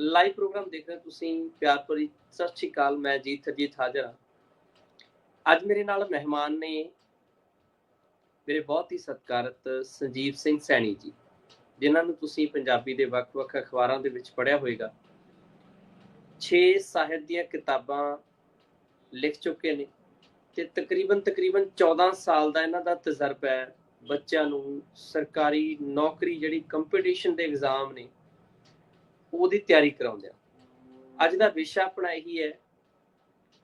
Live programme ਦੇਖ ਰਹੇ ਤੁਸੀਂ, ਪਿਆਰ ਭਰੀ ਸਤਿ ਸ਼੍ਰੀ ਅਕਾਲ, ਮੈਂ ਜੀਤ ਹਰਜੀਤ ਹਾਜ਼ਰ ਹਾਂ। ਅੱਜ ਮੇਰੇ ਨਾਲ ਮਹਿਮਾਨ ਨੇ ਮੇਰੇ ਬਹੁਤ ਹੀ ਸਤਿਕਾਰਤ ਸੰਜੀਵ ਸਿੰਘ ਸੈਣੀ ਜੀ, ਜਿਨ੍ਹਾਂ ਨੂੰ ਤੁਸੀਂ ਪੰਜਾਬੀ ਦੇ ਵੱਖ-ਵੱਖ ਅਖਬਾਰਾਂ ਦੇ ਵਿੱਚ ਪੜ੍ਹਿਆ ਹੋਵੇਗਾ। 6 ਸਾਹਿਤ ਦੀਆਂ ਕਿਤਾਬਾਂ ਲਿਖ ਚੁੱਕੇ ਨੇ ਤੇ ਤਕਰੀਬਨ ਤਕਰੀਬਨ 14 ਸਾਲ ਦਾ ਇਹਨਾਂ ਦਾ ਤਜਰਬਾ ਹੈ ਬੱਚਿਆਂ ਨੂੰ ਸਰਕਾਰੀ ਨੌਕਰੀ ਜਿਹੜੀ ਕੰਪੀਟੀਸ਼ਨ ਦੇ ਐਗਜ਼ਾਮ ਨੇ ਉਹਦੀ ਤਿਆਰੀ ਕਰਾਉਂਦੇ ਆ। ਅੱਜ ਦਾ ਵਿਸ਼ਾ ਆਪਣਾ ਇਹੀ ਹੈ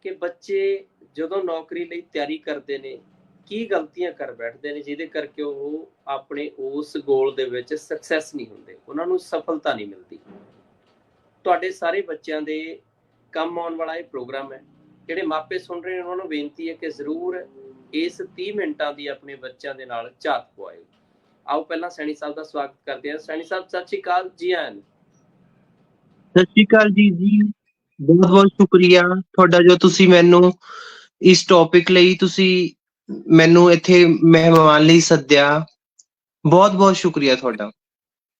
ਕਿ ਬੱਚੇ ਜਦੋਂ ਨੌਕਰੀ ਲਈ ਤਿਆਰੀ ਕਰਦੇ ਨੇ, ਕੀ ਗਲਤੀਆਂ ਕਰ ਬੈਠਦੇ ਨੇ, ਜਿਹਦੇ ਕਰਕੇ ਉਹ ਆਪਣੇ ਉਸ ਗੋਲ ਦੇ ਵਿੱਚ ਸਕਸੈਸ ਨਹੀਂ ਹੁੰਦੇ। ਉਹਨਾਂ ਨੂੰ ਸਫਲਤਾ ਨਹੀਂ ਮਿਲਦੀ। ਤੁਹਾਡੇ ਸਾਰੇ ਬੱਚਿਆਂ ਦੇ ਕੰਮ ਆਉਣ ਵਾਲਾ ਇਹ ਪ੍ਰੋਗਰਾਮ ਹੈ। ਜਿਹੜੇ ਮਾਪੇ ਸੁਣ ਰਹੇ ਨੇ, ਉਹਨਾਂ ਨੂੰ ਬੇਨਤੀ ਹੈ ਕਿ ਜ਼ਰੂਰ ਇਸ 30 ਮਿੰਟਾਂ ਦੀ ਆਪਣੇ ਬੱਚਿਆਂ ਦੇ ਨਾਲ ਝਾਤ ਪਵਾਇਓ। ਆਓ, ਪਹਿਲਾਂ ਸੈਣੀ ਸਾਹਿਬ ਦਾ ਸਵਾਗਤ ਕਰਦੇ ਹਾਂ। ਸੈਣੀ ਸਾਹਿਬ, ਸਤਿ ਸ਼੍ਰੀ ਅਕਾਲ ਜੀ ਆਇਆਂ ਸਤਿ ਸ਼੍ਰੀ ਅਕਾਲ ਜੀ ਜੀ। ਬਹੁਤ ਬਹੁਤ ਸ਼ੁਕਰੀਆ ਤੁਹਾਡਾ ਜੋ ਤੁਸੀਂ ਮੈਨੂੰ ਇਸ ਟੌਪਿਕ ਲਈ ਤੁਸੀਂ ਮੈਨੂੰ ਇੱਥੇ ਮਹਿਮਾਨ ਲਈ ਸੱਦਿਆ। ਬਹੁਤ ਬਹੁਤ ਸ਼ੁਕਰੀਆ ਤੁਹਾਡਾ।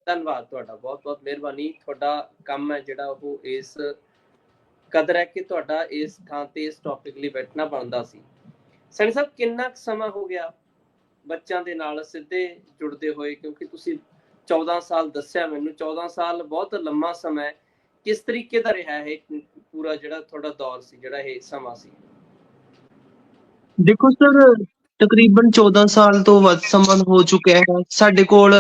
ਧੰਨਵਾਦ ਤੁਹਾਡਾ, ਬਹੁਤ ਬਹੁਤ ਮਿਹਰਬਾਨੀ। ਤੁਹਾਡਾ ਕੰਮ ਹੈ ਜਿਹੜਾ ਉਹ ਇਸ ਕਦਰ ਹੈ ਕਿ ਤੁਹਾਡਾ ਇਸ ਥਾਂ ਤੇ ਇਸ ਟੌਪਿਕ ਲਈ ਬੈਠਣਾ ਬਣਦਾ ਸੀ। ਸੈਣੀ ਸਾਹਿਬ, ਕਿੰਨਾ ਕੁ ਸਮਾਂ ਹੋ ਗਿਆ ਬੱਚਿਆਂ ਦੇ ਨਾਲ ਸਿੱਧੇ ਜੁੜਦੇ ਹੋਏ? ਕਿਉਂਕਿ ਤੁਸੀਂ 14 ਸਾਲ ਦੱਸਿਆ ਮੈਨੂੰ 14 ਸਾਲ ਬਹੁਤ ਲੰਮਾ ਸਮਾਂ ਹੈ। ਕਿਸ ਤਰੀਕੇ ਦਾ ਰਿਹਾ ਇਹ ਪੂਰਾ ਜਿਹੜਾ ਤੁਹਾਡਾ ਦੌਰ ਸੀ, ਜਿਹੜਾ ਇਹ ਸਮਾਂ ਸੀ? ਦੇਖੋ ਸਰ, ਤਕਰੀਬਨ 14 ਸਾਲ ਤੋਂ ਵੱਧ ਸਮਾਂ ਹੋ ਚੁੱਕਿਆ ਹੈ। ਸਾਡੇ ਕੋਲ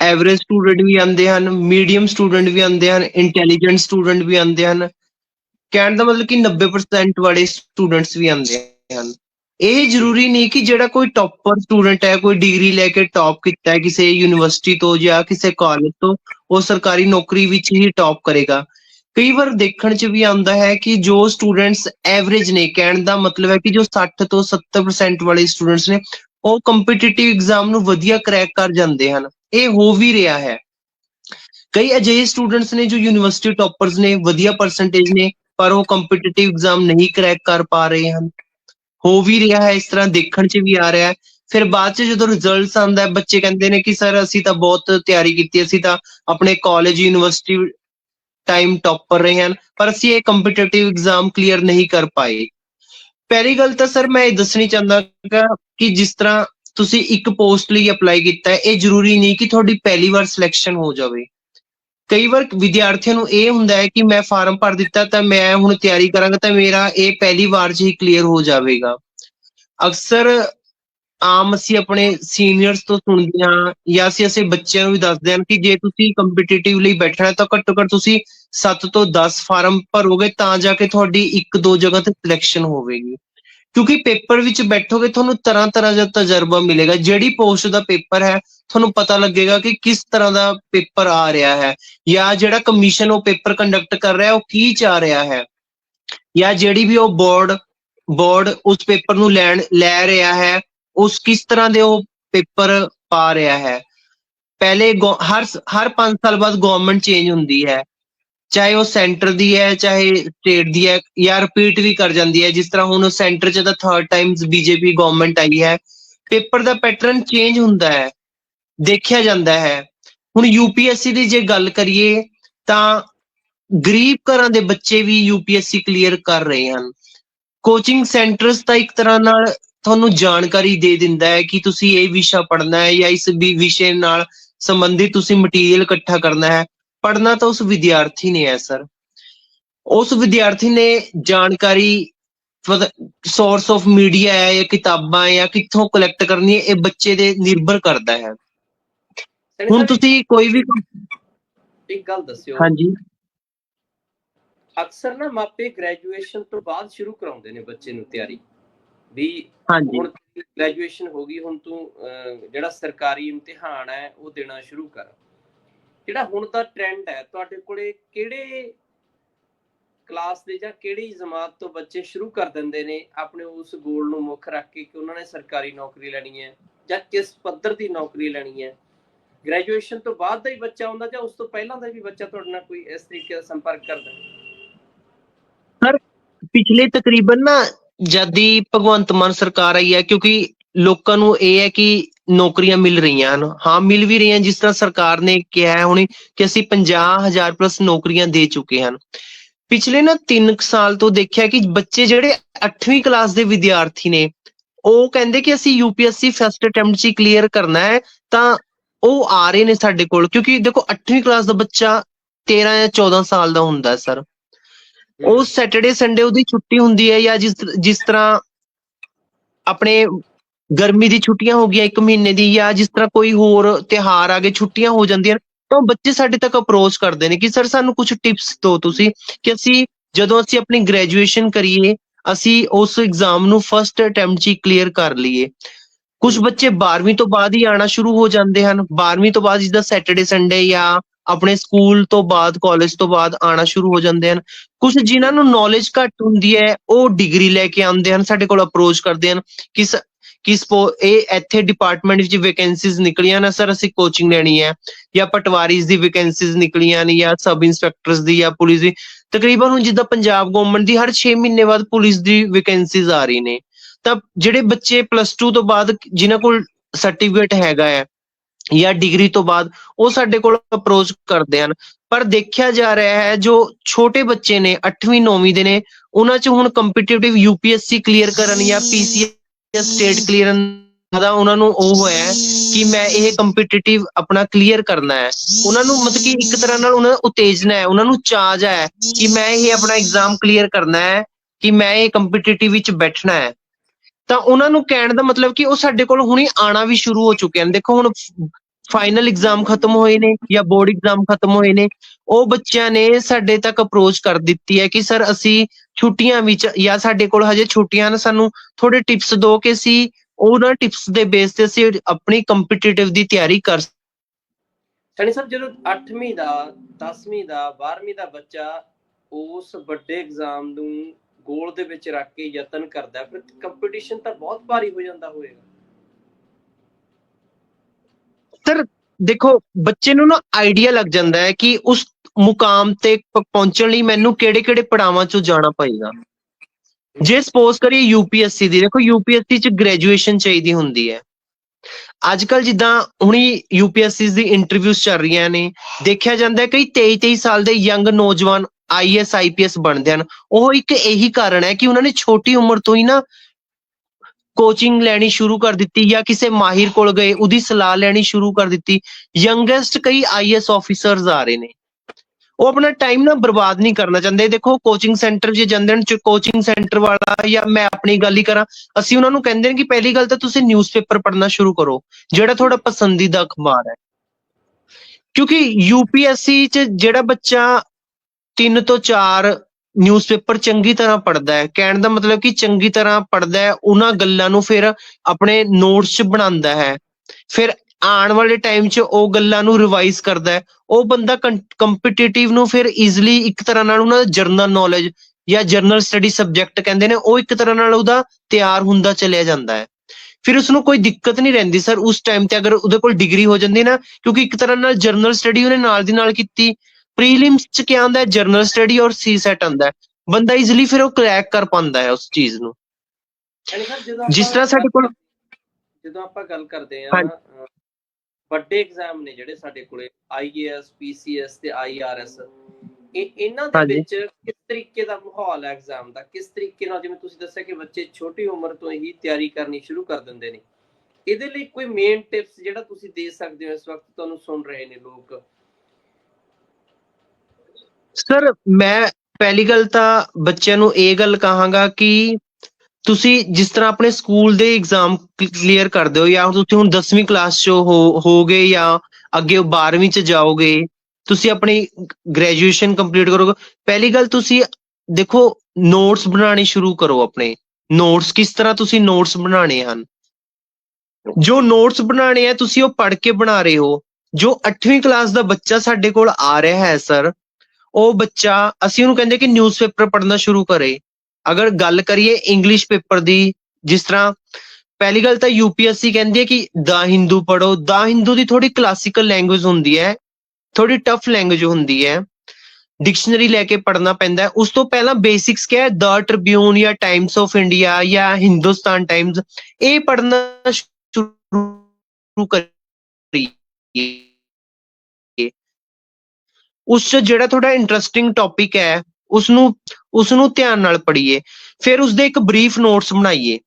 ਐਵਰੇਜ ਸਟੂਡੈਂਟ ਵੀ ਆਉਂਦੇ ਹਨ ਮੀਡੀਅਮ ਸਟੂਡੈਂਟ ਵੀ ਆਉਂਦੇ ਹਨ ਇੰਟੈਲੀਜੈਂਟ ਸਟੂਡੈਂਟ ਵੀ ਆਉਂਦੇ ਹਨ। ਕਹਿਣ ਦਾ ਮਤਲਬ ਕਿ 90% ਵਾਲੇ ਸਟੂਡੈਂਟਸ ਵੀ ਆਉਂਦੇ ਹਨ। ਇਹ ਜ਼ਰੂਰੀ ਨਹੀਂ ਕਿ ਜਿਹੜਾ ਕੋਈ ਟੌਪਰ ਸਟੂਡੈਂਟ ਹੈ, ਕੋਈ ਡਿਗਰੀ ਲੈ ਕੇ ਟੌਪ ਕੀਤਾ ਹੈ, ਕਿਸੇ ਯੂਨੀਵਰਸਿਟੀ ਤੋਂ ਜਾਂ ਕਿਸੇ ਕਾਲਜ ਤੋਂ, ਉਹ ਸਰਕਾਰੀ ਨੌਕਰੀ ਵਿੱਚ ਹੀ ਟੌਪ ਕਰੇਗਾ। ਕਈ ਵਾਰ ਦੇਖਣ 'ਚ ਵੀ ਆਉਂਦਾ ਹੈ ਕਿ ਜੋ ਸਟੂਡੈਂਟਸ ਐਵਰੇਜ ਨੇ, ਕਹਿਣ ਦਾ ਮਤਲਬ ਹੈ ਕਿ ਜੋ 60 ਤੋਂ 70% ਵਾਲੇ ਸਟੂਡੈਂਟਸ ਨੇ, ਉਹ ਕੰਪੀਟੀਟਿਵ ਐਗਜ਼ਾਮ ਨੂੰ ਵਧੀਆ ਕਰੈਕ ਕਰ ਜਾਂਦੇ ਹਨ। ਇਹ ਹੋ ਵੀ ਰਿਹਾ ਹੈ। ਕਈ ਅਜਿਹੇ ਸਟੂਡੈਂਟਸ ਨੇ ਜੋ ਯੂਨੀਵਰਸਿਟੀ ਟੌਪਰਸ ਨੇ, ਵਧੀਆ ਪਰਸੈਂਟੇਜ ਨੇ, ਪਰ ਉਹ ਕੰਪੀਟੀਟਿਵ ਐਗਜ਼ਾਮ ਨਹੀਂ ਕਰੈਕ ਕਰ ਪਾ ਰਹੇ ਹਨ। ਹੋ ਵੀ ਰਿਹਾ ਹੈ, ਇਸ ਤਰ੍ਹਾਂ ਦੇਖਣ 'ਚ ਵੀ ਆ ਰਿਹਾ ਹੈ। ਫਿਰ ਬਾਅਦ 'ਚ ਜਦੋਂ ਰਿਜ਼ਲਟਸ ਆਉਂਦਾ ਹੈ, ਬੱਚੇ ਕਹਿੰਦੇ ਨੇ ਕਿ ਸਰ ਅਸੀਂ ਤਾਂ ਬਹੁਤ ਤਿਆਰੀ ਕੀਤੀ ਅਸੀਂ ਤਾਂ ਆਪਣੇ ਕਾਲਜ ਯੂਨੀਵਰਸਿਟੀ ਟਾਈਮ ਟੌਪਰ ਰਹੇ ਹਨ, ਪਰ ਅਸੀਂ ਇਹ ਕੰਪੀਟੀਟਿਵ ਐਗਜ਼ਾਮ ਕਲੀਅਰ ਨਹੀਂ ਕਰ ਪਾਏ। ਪਹਿਲੀ ਗੱਲ ਤਾਂ ਸਰ ਮੈਂ ਇਹ ਦੱਸਣੀ ਚਾਹੁੰਦਾ ਕਿ ਜਿਸ ਤਰ੍ਹਾਂ ਤੁਸੀਂ ਇੱਕ ਪੋਸਟ ਲਈ ਅਪਲਾਈ ਕੀਤਾ ਹੈ, ਇਹ ਜ਼ਰੂਰੀ ਨਹੀਂ ਕਿ ਤੁਹਾਡੀ ਪਹਿਲੀ ਵਾਰ ਸਿਲੈਕਸ਼ਨ ਹੋ ਜਾਵੇ। ਕਈ ਵਾਰ ਵਿਦਿਆਰਥੀਆਂ ਨੂੰ ਇਹ ਹੁੰਦਾ ਹੈ ਕਿ ਮੈਂ ਫਾਰਮ ਭਰ ਦਿੱਤਾ ਤਾਂ ਮੈਂ ਹੁਣ ਤਿਆਰੀ ਕਰਾਂਗਾ ਤਾਂ ਮੇਰਾ ਇਹ ਪਹਿਲੀ ਵਾਰ 'ਚ ਹੀ ਕਲੀਅਰ ਹੋ ਜਾਵੇਗਾ। ਅਕਸਰ ਆਮ ਅਸੀਂ ਆਪਣੇ ਸੀਨੀਅਰਸ ਤੋਂ ਸੁਣਦੇ ਹਾਂ ਜਾਂ ਅਸੀਂ ਅਸੀਂ ਬੱਚਿਆਂ ਨੂੰ ਵੀ ਦੱਸਦੇ ਹਾਂ ਕਿ ਜੇ ਤੁਸੀਂ ਕੰਪੀਟੀਟਿਵ ਲਈ ਬੈਠਣਾ ਹੈ ਤਾਂ ਘੱਟੋ ਘੱਟ ਤੁਸੀਂ 7 ਤੋਂ 10 ਫਾਰਮ ਭਰੋਗੇ ਤਾਂ ਜਾ ਕੇ ਤੁਹਾਡੀ ਇੱਕ ਦੋ ਜਗ੍ਹਾ ਤੇ ਸਿਲੈਕਸ਼ਨ ਹੋਵੇਗੀ। ਕਿਉਂਕਿ ਪੇਪਰ ਵਿੱਚ ਬੈਠੋਗੇ ਤੁਹਾਨੂੰ ਤਰ੍ਹਾਂ ਤਰ੍ਹਾਂ ਦਾ ਤਜਰਬਾ ਮਿਲੇਗਾ। ਜਿਹੜੀ ਪੋਸਟ ਦਾ ਪੇਪਰ ਹੈ, ਤੁਹਾਨੂੰ ਪਤਾ ਲੱਗੇਗਾ ਕਿ ਕਿਸ ਤਰ੍ਹਾਂ ਦਾ ਪੇਪਰ ਆ ਰਿਹਾ ਹੈ ਜਾਂ ਜਿਹੜਾ ਕਮਿਸ਼ਨ ਉਹ ਪੇਪਰ ਕੰਡਕਟ ਕਰ ਰਿਹਾ ਉਹ ਕੀ ਚਾਹ ਰਿਹਾ ਹੈ ਜਾਂ ਜਿਹੜੀ ਵੀ ਉਹ ਬੋਰਡ ਬੋਰਡ ਉਸ ਪੇਪਰ ਨੂੰ ਲੈਣ, ਲੈ ਰਿਹਾ ਹੈ, ਉਸ ਕਿਸ ਤਰ੍ਹਾਂ ਦੇ ਉਹ ਪੇਪਰ ਪਾ ਰਿਹਾ ਹੈ। ਪਹਿਲੇ ਗੌ- ਹਰ ਹਰ 5 ਸਾਲ ਬਾਅਦ ਗਵਰਨਮੈਂਟ ਚੇਂਜ ਹੁੰਦੀ ਹੈ। ਚਾਹੇ ਉਹ ਸੈਂਟਰ ਦੀ ਹੈ, ਚਾਹੇ ਸਟੇਟ ਦੀ ਹੈ, ਜਾਂ ਰਿਪੀਟ ਵੀ ਕਰ ਜਾਂਦੀ ਹੈ। ਜਿਸ ਤਰ੍ਹਾਂ ਹੁਣ ਸੈਂਟਰ 'ਚ ਤਾਂ ਥਰਡ ਟਾਈਮਸ ਬੀਜੇਪੀ ਗਵਰਨਮੈਂਟ ਆਈ ਹੈ। ਪੇਪਰ ਦਾ ਪੈਟਰਨ ਚੇਂਜ ਹੁੰਦਾ ਹੈ, ਦੇਖਿਆ ਜਾਂਦਾ ਹੈ। ਹੁਣ ਯੂਪੀਐਸਸੀ ਦੀ ਜੇ ਗੱਲ ਕਰੀਏ, ਤਾਂ ਗਰੀਬ ਘਰਾਂ ਦੇ ਬੱਚੇ ਵੀ ਯੂਪੀਐਸਸੀ ਕਲੀਅਰ ਕਰ ਰਹੇ ਹਨ। ਕੋਚਿੰਗ ਸੈਂਟਰਸ ਤਾਂ ਇੱਕ ਤਰ੍ਹਾਂ ਨਾਲ ਤੁਹਾਨੂੰ ਜਾਣਕਾਰੀ ਦੇ ਦਿੰਦਾ ਹੈ ਕਿ ਤੁਸੀਂ ਇਹ ਵਿਸ਼ਾ ਪੜ੍ਹਨਾ ਹੈ ਜਾਂ ਇਸ ਵਿਸ਼ੇ ਨਾਲ ਸੰਬੰਧਿਤ ਤੁਸੀਂ ਮਟੀਰੀਅਲ ਇਕੱਠਾ ਕਰਨਾ ਹੈ। ਪੜ੍ਹਨਾ ਤਾਂ ਉਸ ਵਿਦਿਆਰਥੀ ਨੇ ਹੈ ਸਰ ਉਸ ਵਿਦਿਆਰਥੀ ਨੇ ਜਾਣਕਾਰੀ ਸੋਰਸ ਆਫ ਮੀਡੀਆ ਹੈ ਜਾਂ ਕਿਤਾਬਾਂ ਹੈ ਜਾਂ ਕਿੱਥੋਂ ਕਲੈਕਟ ਕਰਨੀ ਹੈ ਇਹ ਬੱਚੇ ਦੇ ਨਿਰਭਰ ਕਰਦਾ ਹੈ। ਹੁਣ ਤੁਸੀਂ ਕੋਈ ਵੀ ਇੱਕ ਗੱਲ ਦੱਸਿਓ। ਹਾਂਜੀ। ਅਕਸਰ ਨਾ ਮਾਪੇ ਗ੍ਰੈਜੂਏਸ਼ਨ ਤੋਂ ਬਾਅਦ ਸ਼ੁਰੂ ਕਰਾਉਂਦੇ ਨੇ ਬੱਚੇ ਨੂੰ ਤਿਆਰੀ। ਵੀ ਹਾਂਜੀ। ਹੁਣ ਗ੍ਰੈਜੂਏਸ਼ਨ ਹੋ ਗਈ ਹੁਣ ਤੂੰ ਜਿਹੜਾ ਸਰਕਾਰੀ ਇਮਤਿਹਾਨ ਹੈ ਉਹ ਦੇਣਾ ਸ਼ੁਰੂ ਕਰ। ਜਿਹੜਾ ਹੁਣ ਦਾ ਟ੍ਰੈਂਡ ਹੈ, ਤੁਹਾਡੇ ਕੋਲੇ ਕਿਹੜੇ ਕਲਾਸ ਦੇ ਜਾਂ ਕਿਹੜੀ ਜਮਾਤ ਤੋਂ ਬੱਚੇ ਸ਼ੁਰੂ ਕਰ ਦਿੰਦੇ ਨੇ ਆਪਣੇ ਉਸ ਗੋਲ ਨੂੰ ਮੁੱਖ ਰੱਖ ਕੇ ਕਿ ਉਹਨਾਂ ਨੇ ਸਰਕਾਰੀ ਨੌਕਰੀ ਲੈਣੀ ਹੈ ਜਾਂ ਕਿਸ ਪੱਧਰ ਦੀ ਨੌਕਰੀ ਲੈਣੀ ਹੈ ਗ੍ਰੈਜੂਏਸ਼ਨ ਤੋਂ ਬਾਅਦ ਦਾ ਹੀ ਬੱਚਾ ਹੁੰਦਾ ਜਾਂ ਉਸ ਤੋਂ ਪਹਿਲਾਂ ਦਾ ਵੀ ਬੱਚਾ ਤੁਹਾਡੇ ਨਾਲ ਕੋਈ ਇਸ ਤਰੀਕੇ ਦਾ ਸੰਪਰਕ ਕਰਦਾ ਹੈ? ਪਿਛਲੇ ਤਕਰੀਬਨ ਨਾ ਜਦ ਦੀ ਭਗਵੰਤ ਮਾਨ ਸਰਕਾਰ ਆਈ ਹੈ, ਕਿਉਂਕਿ ਲੋਕਾਂ ਨੂੰ ਇਹ ਹੈ ਕਿ ਨੌਕਰੀਆਂ ਮਿਲ ਰਹੀਆਂ ਹਨ। ਹਾਂ ਮਿਲ ਵੀ ਰਹੀਆਂ ਜਿਸ ਤਰ੍ਹਾਂ ਸਰਕਾਰ ਨੇ ਕਿਹਾ ਹੈ ਹੁਣੇ ਕਿ ਅਸੀਂ 50000 ਪਲੱਸ ਨੌਕਰੀਆਂ ਦੇ ਚੁੱਕੇ ਹਨ। ਪਿਛਲੇ ਨਾ 3 ਸਾਲ ਤੋਂ ਦੇਖਿਆ ਕਿ ਬੱਚੇ ਜਿਹੜੇ 8ਵੀਂ ਕਲਾਸ ਦੇ ਵਿਦਿਆਰਥੀ ਨੇ ਉਹ ਕਹਿੰਦੇ ਕਿ ਅਸੀਂ ਯੂਪੀਐਸਸੀ ਫਸਟ ਅਟੈਂਪਟ 'ਚ ਕਲੀਅਰ ਕਰਨਾ ਹੈ ਤਾਂ ਉਹ ਆ ਰਹੇ ਨੇ ਸਾਡੇ ਕੋਲ ਕਿਉਂਕਿ ਦੇਖੋ 8ਵੀਂ ਕਲਾਸ ਦਾ ਬੱਚਾ 13 ਜਾਂ 14 ਸਾਲ ਦਾ ਹੁੰਦਾ ਸਰ। ਉਹ ਸੈਟਰਡੇ ਸੰਡੇ ਉਹਦੀ ਛੁੱਟੀ ਹੁੰਦੀ ਹੈ ਜਾਂ ਜਿਸ ਜਿਸ ਤਰ੍ਹਾਂ ਆਪਣੇ ਗਰਮੀ ਦੀ ਛੁੱਟੀਆਂ ਹੋ ਗਈਆਂ ਇੱਕ ਮਹੀਨੇ ਦੀ ਜਾਂ ਜਿਸ ਤਰ੍ਹਾਂ ਕੋਈ ਹੋਰ ਤਿਹਾਰ ਆ ਗਏ ਛੁੱਟੀਆਂ ਹੋ ਜਾਂਦੀਆਂ ਨੇ, ਤਾਂ ਉਹ ਬੱਚੇ ਸਾਡੇ ਤੱਕ ਅਪਰੋਚ ਕਰਦੇ ਨੇ ਕਿ ਸਰ ਸਾਨੂੰ ਕੁਝ ਟਿਪਸ ਦਿਓ ਤੁਸੀਂ ਕਿ ਅਸੀਂ ਜਦੋਂ ਅਸੀਂ ਆਪਣੀ ਗ੍ਰੈਜੂਏਸ਼ਨ ਕਰੀਏ ਅਸੀਂ ਉਸ ਐਗਜ਼ਾਮ ਨੂੰ ਫਸਟ ਅਟੈਂਪਟ 'ਚ ਹੀ ਕਲੀਅਰ ਕਰ ਲਈਏ। ਕੁਝ ਬੱਚੇ 12ਵੀਂ ਤੋਂ ਬਾਅਦ ਹੀ ਆਣਾ ਸ਼ੁਰੂ ਹੋ ਜਾਂਦੇ ਹਨ। 12ਵੀਂ ਤੋਂ ਬਾਅਦ ਜਿੱਦਾਂ ਸੈਟਰਡੇ ਸੰਡੇ ਜਾਂ ਆਪਣੇ ਸਕੂਲ ਤੋਂ ਬਾਅਦ ਕਾਲਜ ਤੋਂ ਬਾਅਦ ਆਣਾ ਸ਼ੁਰੂ ਹੋ ਜਾਂਦੇ ਹਨ। ਕੁਝ ਜਿਨ੍ਹਾਂ ਨੂੰ ਨੌਲੇਜ ਘੱਟ ਹੁੰਦੀ ਹੈ ਉਹ ਡਿਗਰੀ ਲੈ ਕੇ ਆਉਂਦੇ ਹਨ ਸਾਡੇ ਕੋਲ ਅਪਰੋਚ ਕਰਦੇ ਹਨ ਕਿ ਸ- ਕਿ ਇਹ ਇੱਥੇ ਡਿਪਾਰਟਮੈਂਟ ਵਿੱਚ ਵੈਕੈਂਸੀਜ਼ ਨਿਕਲੀਆਂ ਨੇ ਸਰ ਅਸੀਂ ਕੋਚਿੰਗ ਲੈਣੀ ਹੈ ਜਾਂ ਪਟਵਾਰੀਜ਼ ਦੀ ਵੈਕੈਂਸੀਜ਼ ਨਿਕਲੀਆਂ ਨੇ ਜਾਂ ਸਬ ਇੰਸਪੈਕਟਰਸ ਦੀ ਜਾਂ ਪੁਲਿਸ ਦੀ। ਤਕਰੀਬਨ ਹੁਣ ਜਿੱਦਾਂ ਪੰਜਾਬ ਗਵਰਨਮੈਂਟ ਦੀ ਹਰ 6 ਮਹੀਨੇ ਬਾਅਦ ਪੁਲਿਸ ਦੀ ਵੈਕੈਂਸੀਜ਼ ਆ ਰਹੀ ਨੇ। ਤਾਂ ਜਿਹੜੇ ਬੱਚੇ ਪਲੱਸ 2 ਤੋਂ ਬਾਅਦ ਜਿਨ੍ਹਾਂ ਕੋਲ ਸਰਟੀਫਿਕੇਟ ਹੈਗਾ ਹੈ ਜਾਂ ਡਿਗਰੀ ਤੋਂ ਬਾਅਦ ਉਹ ਸਾਡੇ ਕੋਲ ਅਪਰੋਚ ਕਰਦੇ ਹਨ। ਪਰ ਦੇਖਿਆ ਜਾ ਰਿਹਾ ਹੈ ਜੋ ਛੋਟੇ ਬੱਚੇ ਨੇ 8ਵੀਂ 9ਵੀਂ ਦੇ ਨੇ ਉਹਨਾਂ 'ਚ ਹੁਣ ਕੰਪੀਟੀਟਿਵ ਯੂਪੀਐਸਸੀ ਕਲੀਅਰ ਕਰਨ ਜਾਂ ਪੀਸੀਐਸ ਜਾਂ ਸਟੇਟ ਕਲੀਅਰ ਦਾ ਉਹਨਾਂ ਨੂੰ ਉਹ ਹੋਇਆ ਹੈ ਕਿ ਮੈਂ ਇਹ ਕੰਪੀਟੀਟਿਵ ਆਪਣਾ ਕਲੀਅਰ ਕਰਨਾ ਹੈ। ਉਹਨਾਂ ਨੂੰ ਮਤਲਬ ਕਿ ਇੱਕ ਤਰ੍ਹਾਂ ਨਾਲ ਉਹਨਾਂ ਦਾ ਉਤੇਜਨਾ ਹੈ, ਉਹਨਾਂ ਨੂੰ ਚਾਰਜ ਹੈ ਕਿ ਮੈਂ ਇਹ ਆਪਣਾ ਐਗਜ਼ਾਮ ਕਲੀਅਰ ਕਰਨਾ ਹੈ, ਕਿ ਮੈਂ ਇਹ ਕੰਪੀਟੀਟਿਵ ਵਿੱਚ ਬੈਠਣਾ ਹੈ। ਤਾਂ ਉਹਨਾਂ ਨੂੰ ਕਹਿਣ ਦਾ ਮਤਲਬ ਕਿ ਉਹ ਸਾਡੇ ਕੋਲ ਹੁਣੇ ਆਣਾ ਵੀ ਸ਼ੁਰੂ ਹੋ ਚੁੱਕੇ ਹਨ। ਦੇਖੋ ਹੁਣ ਫਾਈਨਲ ਐਗਜ਼ਾਮ ਖਤਮ ਹੋਏ ਨੇ ਜਾਂ ਬੋਰਡ ਐਗਜ਼ਾਮ ਖਤਮ ਹੋਏ ਨੇ, ਉਹ ਬੱਚਿਆਂ ਨੇ ਸਾਡੇ ਤੱਕ ਅਪਰੋਚ ਕਰ ਦਿੱਤੀ ਹੈ ਕਿ ਸਰ ਅਸੀਂ ਛੁੱਟੀਆਂ ਵਿੱਚ ਜਾਂ ਸਾਡੇ ਕੋਲ ਹਜੇ ਛੁੱਟੀਆਂ ਨੇ ਸਾਨੂੰ ਥੋੜੇ ਟਿਪਸ ਦਿਓ ਕਿ ਅਸੀਂ ਉਹਨਾਂ ਟਿਪਸ ਦੇ ਬੇਸ ਤੇ ਅਸੀਂ ਆਪਣੀ ਕੰਪੀਟੀਟਿਵ ਦੀ ਤਿਆਰੀ ਕਰ ਸਣੀ ਸਾਹਿਬ ਜਦੋਂ 8ਵੀਂ ਦਾ 10ਵੀਂ ਦਾ 12ਵੀਂ ਦਾ ਬੱਚਾ ਉਸ ਵੱਡੇ ਐਗਜ਼ਾਮ ਨੂੰ ਗੋਲ ਦੇ ਵਿੱਚ ਰੱਖ ਕੇ ਯਤਨ ਕਰਦਾ ਫਿਰ ਕੰਪੀਟੀਸ਼ਨ ਤਾਂ ਬਹੁਤ ਭਾਰੀ ਹੋ ਜਾਂਦਾ ਹੋਵੇਗਾ। ਸਰ ਦੇਖੋ ਬੱਚੇ ਨੂੰ ਨਾ ਆਈਡੀਆ ਲੱਗ ਜਾਂਦਾ ਹੈ ਕਿ ਉਸ ਮੁਕਾਮ ਤੇ ਪਹੁੰਚਣ ਲਈ ਮੈਨੂੰ ਕਿਹੜੇ-ਕਿਹੜੇ ਪੜਾਵਾਂ ਚੋਂ ਜਾਣਾ ਪਏਗਾ? ਜੇ ਸਪੋਜ਼ ਕਰੀਏ ਯੂਪੀਐਸਸੀ ਦੀ, ਦੇਖੋ ਯੂਪੀਐਸਸੀ ਚ ਗ੍ਰੈਜੂਏਸ਼ਨ ਚਾਹੀਦੀ ਹੁੰਦੀ ਹੈ। ਅੱਜ ਕੱਲ ਜਿੱਦਾਂ ਹੁਣੀ ਯੂਪੀਐਸਸੀ ਦੀ ਇੰਟਰਵਿਊਜ਼ ਚੱਲ ਰਹੀਆਂ ਨੇ, ਦੇਖਿਆ ਜਾਂਦਾ ਹੈ ਕਈ 23 23 ਸਾਲ ਦੇ ਯੰਗ ਨੌਜਵਾਨ ਆਈਐਸ ਆਈਪੀਐਸ ਬਣਦੇ ਹਨ। ਉਹ ਇੱਕ ਇਹੀ ਕਾਰਨ ਹੈ ਕਿ ਉਹਨਾਂ ਨੇ ਛੋਟੀ ਉਮਰ ਤੋਂ ਹੀ ਨਾ ਕੋਚਿੰਗ ਲੈਣੀ ਸ਼ੁਰੂ ਕਰ ਦਿੱਤੀ ਜਾਂ ਕਿਸੇ ਮਾਹਿਰ ਕੋਲ ਗਏ, ਉਹਦੀ ਸਲਾਹ ਲੈਣੀ ਸ਼ੁਰੂ ਕਰ ਦਿੱਤੀ। ਯੰਗੈਸਟ ਕਈ ਆਈਐਸ ਆਫੀਸਰਸ ਆ ਰਹੇ ਨੇ। ਉਹ ਆਪਣਾ ਟਾਈਮ ਨਾ ਬਰਬਾਦ ਨਹੀਂ ਕਰਨਾ ਚਾਹੁੰਦੇ। ਦੇਖੋ ਕੋਚਿੰਗ ਸੈਂਟਰ ਜੇ ਜਾਂਦੇ ਨੇ ਕੋਚਿੰਗ ਸੈਂਟਰ ਵਾਲਾ ਜਾਂ ਮੈਂ ਆਪਣੀ ਗੱਲ ਹੀ ਕਰਾਂ, ਅਸੀਂ ਉਹਨਾਂ ਨੂੰ ਕਹਿੰਦੇ ਨੇ ਕਿ ਪਹਿਲੀ ਗੱਲ ਤਾਂ ਤੁਸੀਂ ਨਿਊਜ਼ਪੇਪਰ ਪੜ੍ਹਨਾ ਸ਼ੁਰੂ ਕਰੋ, ਜਿਹੜਾ ਤੁਹਾਡਾ ਪਸੰਦੀਦਾ ਅਖਬਾਰ ਹੈ। ਕਿਉਂਕਿ ਯੂਪੀਐਸਸੀ ਚ ਜਿਹੜਾ ਬੱਚਾ 3 ਤੋਂ 4 ਨਿਊਜ਼ਪੇਪਰ ਚੰਗੀ ਤਰ੍ਹਾਂ ਪੜ੍ਹਦਾ ਹੈ, ਕਹਿਣ ਦਾ ਮਤਲਬ ਕਿ ਚੰਗੀ ਤਰ੍ਹਾਂ ਪੜ੍ਹਦਾ ਹੈ, ਉਹਨਾਂ ਗੱਲਾਂ ਨੂੰ ਫਿਰ ਆਪਣੇ ਨੋਟਸ 'ਚ ਬਣਾਉਂਦਾ ਹੈ। ਫਿਰ ਆਉਣ ਵਾਲੇ ਟਾਈਮ 'ਚ ਉਹ ਗੱਲਾਂ ਨੂੰ ਰਿਵਾਈਜ਼ ਕਰਦਾ ਹੈ। ਉਹ ਬੰਦਾ ਕੰਪੀਟੀਟਿਵ ਨੂੰ ਫਿਰ ਈਜ਼ੀਲੀ ਇੱਕ ਤਰ੍ਹਾਂ ਨਾਲ ਉਹਨਾਂ ਦਾ ਜਰਨਲ ਨੌਲੇਜ ਜਾਂ ਜਰਨਲ ਸਟੱਡੀ ਸਬਜੈਕਟ ਕਹਿੰਦੇ ਨੇ ਉਹ ਇੱਕ ਤਰ੍ਹਾਂ ਨਾਲ ਉਹਦਾ ਤਿਆਰ ਹੁੰਦਾ ਚਲਿਆ ਜਾਂਦਾ ਹੈ। ਫਿਰ ਉਸ ਨੂੰ ਕੋਈ ਦਿੱਕਤ ਨਹੀਂ ਰਹਿੰਦੀ ਸਰ ਉਸ ਟਾਈਮ ਤੇ ਅਗਰ ਉਹਦੇ ਕੋਲ ਡਿਗਰੀ ਹੋ ਜਾਂਦੀ ਨਾ ਕਿਉਂਕਿ ਇੱਕ ਤਰ੍ਹਾਂ ਨਾਲ ਜਰਨਲ ਸਟੱਡੀ ਉਹਨੇ ਨਾਲ ਦੀ ਨਾਲ ਕੀਤੀ। ਪ੍ਰੀਲਿਮਸ ਚ ਕੀ ਆਉਂਦਾ ਹੈ? ਜਰਨਲ ਸਟੱਡੀ ਔਰ ਸੀ ਸੈਟ ਆਉਂਦਾ ਹੈ। ਬੰਦਾ ਈਜ਼ੀਲੀ ਫਿਰ ਉਹ ਕਰੈਕ ਕਰ ਪਾਉਂਦਾ ਹੈ ਉਸ ਚੀਜ਼ ਨੂੰ। ਜਿਸ ਤਰ੍ਹਾਂ ਸਾਡੇ ਕੋਲ- ਜਦੋਂ ਆਪਾਂ ਗੱਲ ਕਰਦੇ। ਅਹ, ਵੱਡੇ ਐਗਜ਼ਾਮ ਨੇ ਜਿਹੜੇ ਸਾਡੇ ਕੋਲੇ ਆਈਏਐਸ ਪੀਸੀਐਸ ਤੇ ਆਈਆਰਐਸ ਇਹ ਇਹਨਾਂ ਦੇ। ਵਿੱਚ ਕਿਸ ਤਰੀਕੇ ਦਾ ਮਾਹੌਲ ਹੈ ਐਗਜ਼ਾਮ ਦਾ? ਕਿਸ ਤਰੀਕੇ ਨਾਲ ਜਿਵੇਂ ਤੁਸੀਂ ਦੱਸਿਆ ਕਿ ਬੱਚੇ ਛੋਟੀ ਉਮਰ ਤੋਂ ਹੀ ਤਿਆਰੀ ਕਰਨੀ ਸ਼ੁਰੂ ਕਰ ਦਿੰਦੇ ਨੇ। ਇਹਦੇ ਲਈ ਕੋਈ ਮੇਨ ਟਿਪਸ ਜਿਹੜਾ ਤੁਸੀਂ ਦੇ ਸਕਦੇ ਹੋ ਇਸ ਵਕਤ ਤੁਹਾਨੂੰ ਸੁਣ ਰਹੇ ਨੇ ਲੋਕ? ਸਰ ਮੈਂ ਪਹਿਲੀ ਗੱਲ ਤਾਂ ਬੱਚਿਆਂ ਨੂੰ ਇਹ ਗੱਲ ਕਹਾਂਗਾ ਕਿ ਤੁਸੀਂ ਜਿਸ ਤਰ੍ਹਾਂ ਆਪਣੇ ਸਕੂਲ ਦੇ ਐਗਜ਼ਾਮ ਕਲੀਅਰ ਕਰਦੇ ਹੋ ਜਾਂ ਤੁਸੀਂ ਹੁਣ 10ਵੀਂ ਕਲਾਸ 'ਚ ਹੋ, ਹੋਗੇ ਜਾਂ ਅੱਗੇ 12ਵੀਂ 'ਚ ਜਾਓਗੇ, ਤੁਸੀਂ ਆਪਣੀ ਗ੍ਰੈਜੂਏਸ਼ਨ ਕੰਪਲੀਟ ਕਰੋਗੇ। ਪਹਿਲੀ ਗੱਲ ਤੁਸੀਂ ਦੇਖੋ ਨੋਟਸ ਬਣਾਉਣੇ ਸ਼ੁਰੂ ਕਰੋ ਆਪਣੇ। ਨੋਟਸ ਕਿਸ ਤਰ੍ਹਾਂ ਤੁਸੀਂ ਨੋਟਸ ਬਣਾਉਣੇ ਹਨ? ਜੋ ਨੋਟਸ ਬਣਾਉਣੇ ਆ, ਤੁਸੀਂ ਉਹ ਪੜ੍ਹ ਕੇ ਬਣਾ ਰਹੇ ਹੋ। ਜੋ 8ਵੀਂ ਕਲਾਸ ਦਾ ਬੱਚਾ ਸਾਡੇ ਕੋਲ ਆ ਰਿਹਾ ਹੈ ਸਰ ਉਹ ਬੱਚਾ, ਅਸੀਂ ਉਹਨੂੰ ਕਹਿੰਦੇ ਕਿ ਨਿਊਜ਼ਪੇਪਰ ਪੜ੍ਹਨਾ ਸ਼ੁਰੂ ਕਰੇ। ਅਗਰ ਗੱਲ ਕਰੀਏ ਇੰਗਲਿਸ਼ ਪੇਪਰ ਦੀ, ਜਿਸ ਤਰ੍ਹਾਂ ਪਹਿਲੀ ਗੱਲ ਤਾਂ ਯੂਪੀਐਸਸੀ ਕਹਿੰਦੀ ਹੈ ਕਿ ਦਾ ਹਿੰਦੂ ਪੜੋ ਦਾ ਹਿੰਦੂ ਦੀ ਥੋੜੀ ਕਲਾਸੀਕਲ ਲੈਂਗੁਏਜ ਹੁੰਦੀ ਹੈ ਥੋੜੀ ਟਫ ਲੈਂਗੁਏਜ ਹੁੰਦੀ ਹੈ ਡਿਕਸ਼ਨਰੀ ਲੈ ਕੇ ਪੜ੍ਹਨਾ ਪੈਂਦਾ ਹੈ। ਉਸ ਤੋਂ ਪਹਿਲਾਂ ਬੇਸਿਕਸ ਕਿਹਾ ਹੈ? ਦਾ ਟ੍ਰਿਬਿਊਨ ਜਾਂ ਟਾਈਮਸ ਆਫ ਇੰਡੀਆ ਜਾਂ ਹਿੰਦੁਸਤਾਨ ਟਾਈਮਸ ਇਹ ਪੜ੍ਹਨਾ ਸ਼ੁਰੂ ਕਰੀਏ। ਉਸ 'ਚ ਜਿਹੜਾ ਤੁਹਾਡਾ ਇੰਟਰਸਟਿੰਗ ਟੌਪਿਕ ਹੈ ਉਸ ਨੂੰ ਉਸ ਨੂੰ ਧਿਆਨ ਨਾਲ ਪੜ੍ਹੀਏ ਫਿਰ ਉਸ ਦੇ ਇੱਕ ਬਰੀਫ ਨੋਟਸ ਬਣਾਈਏ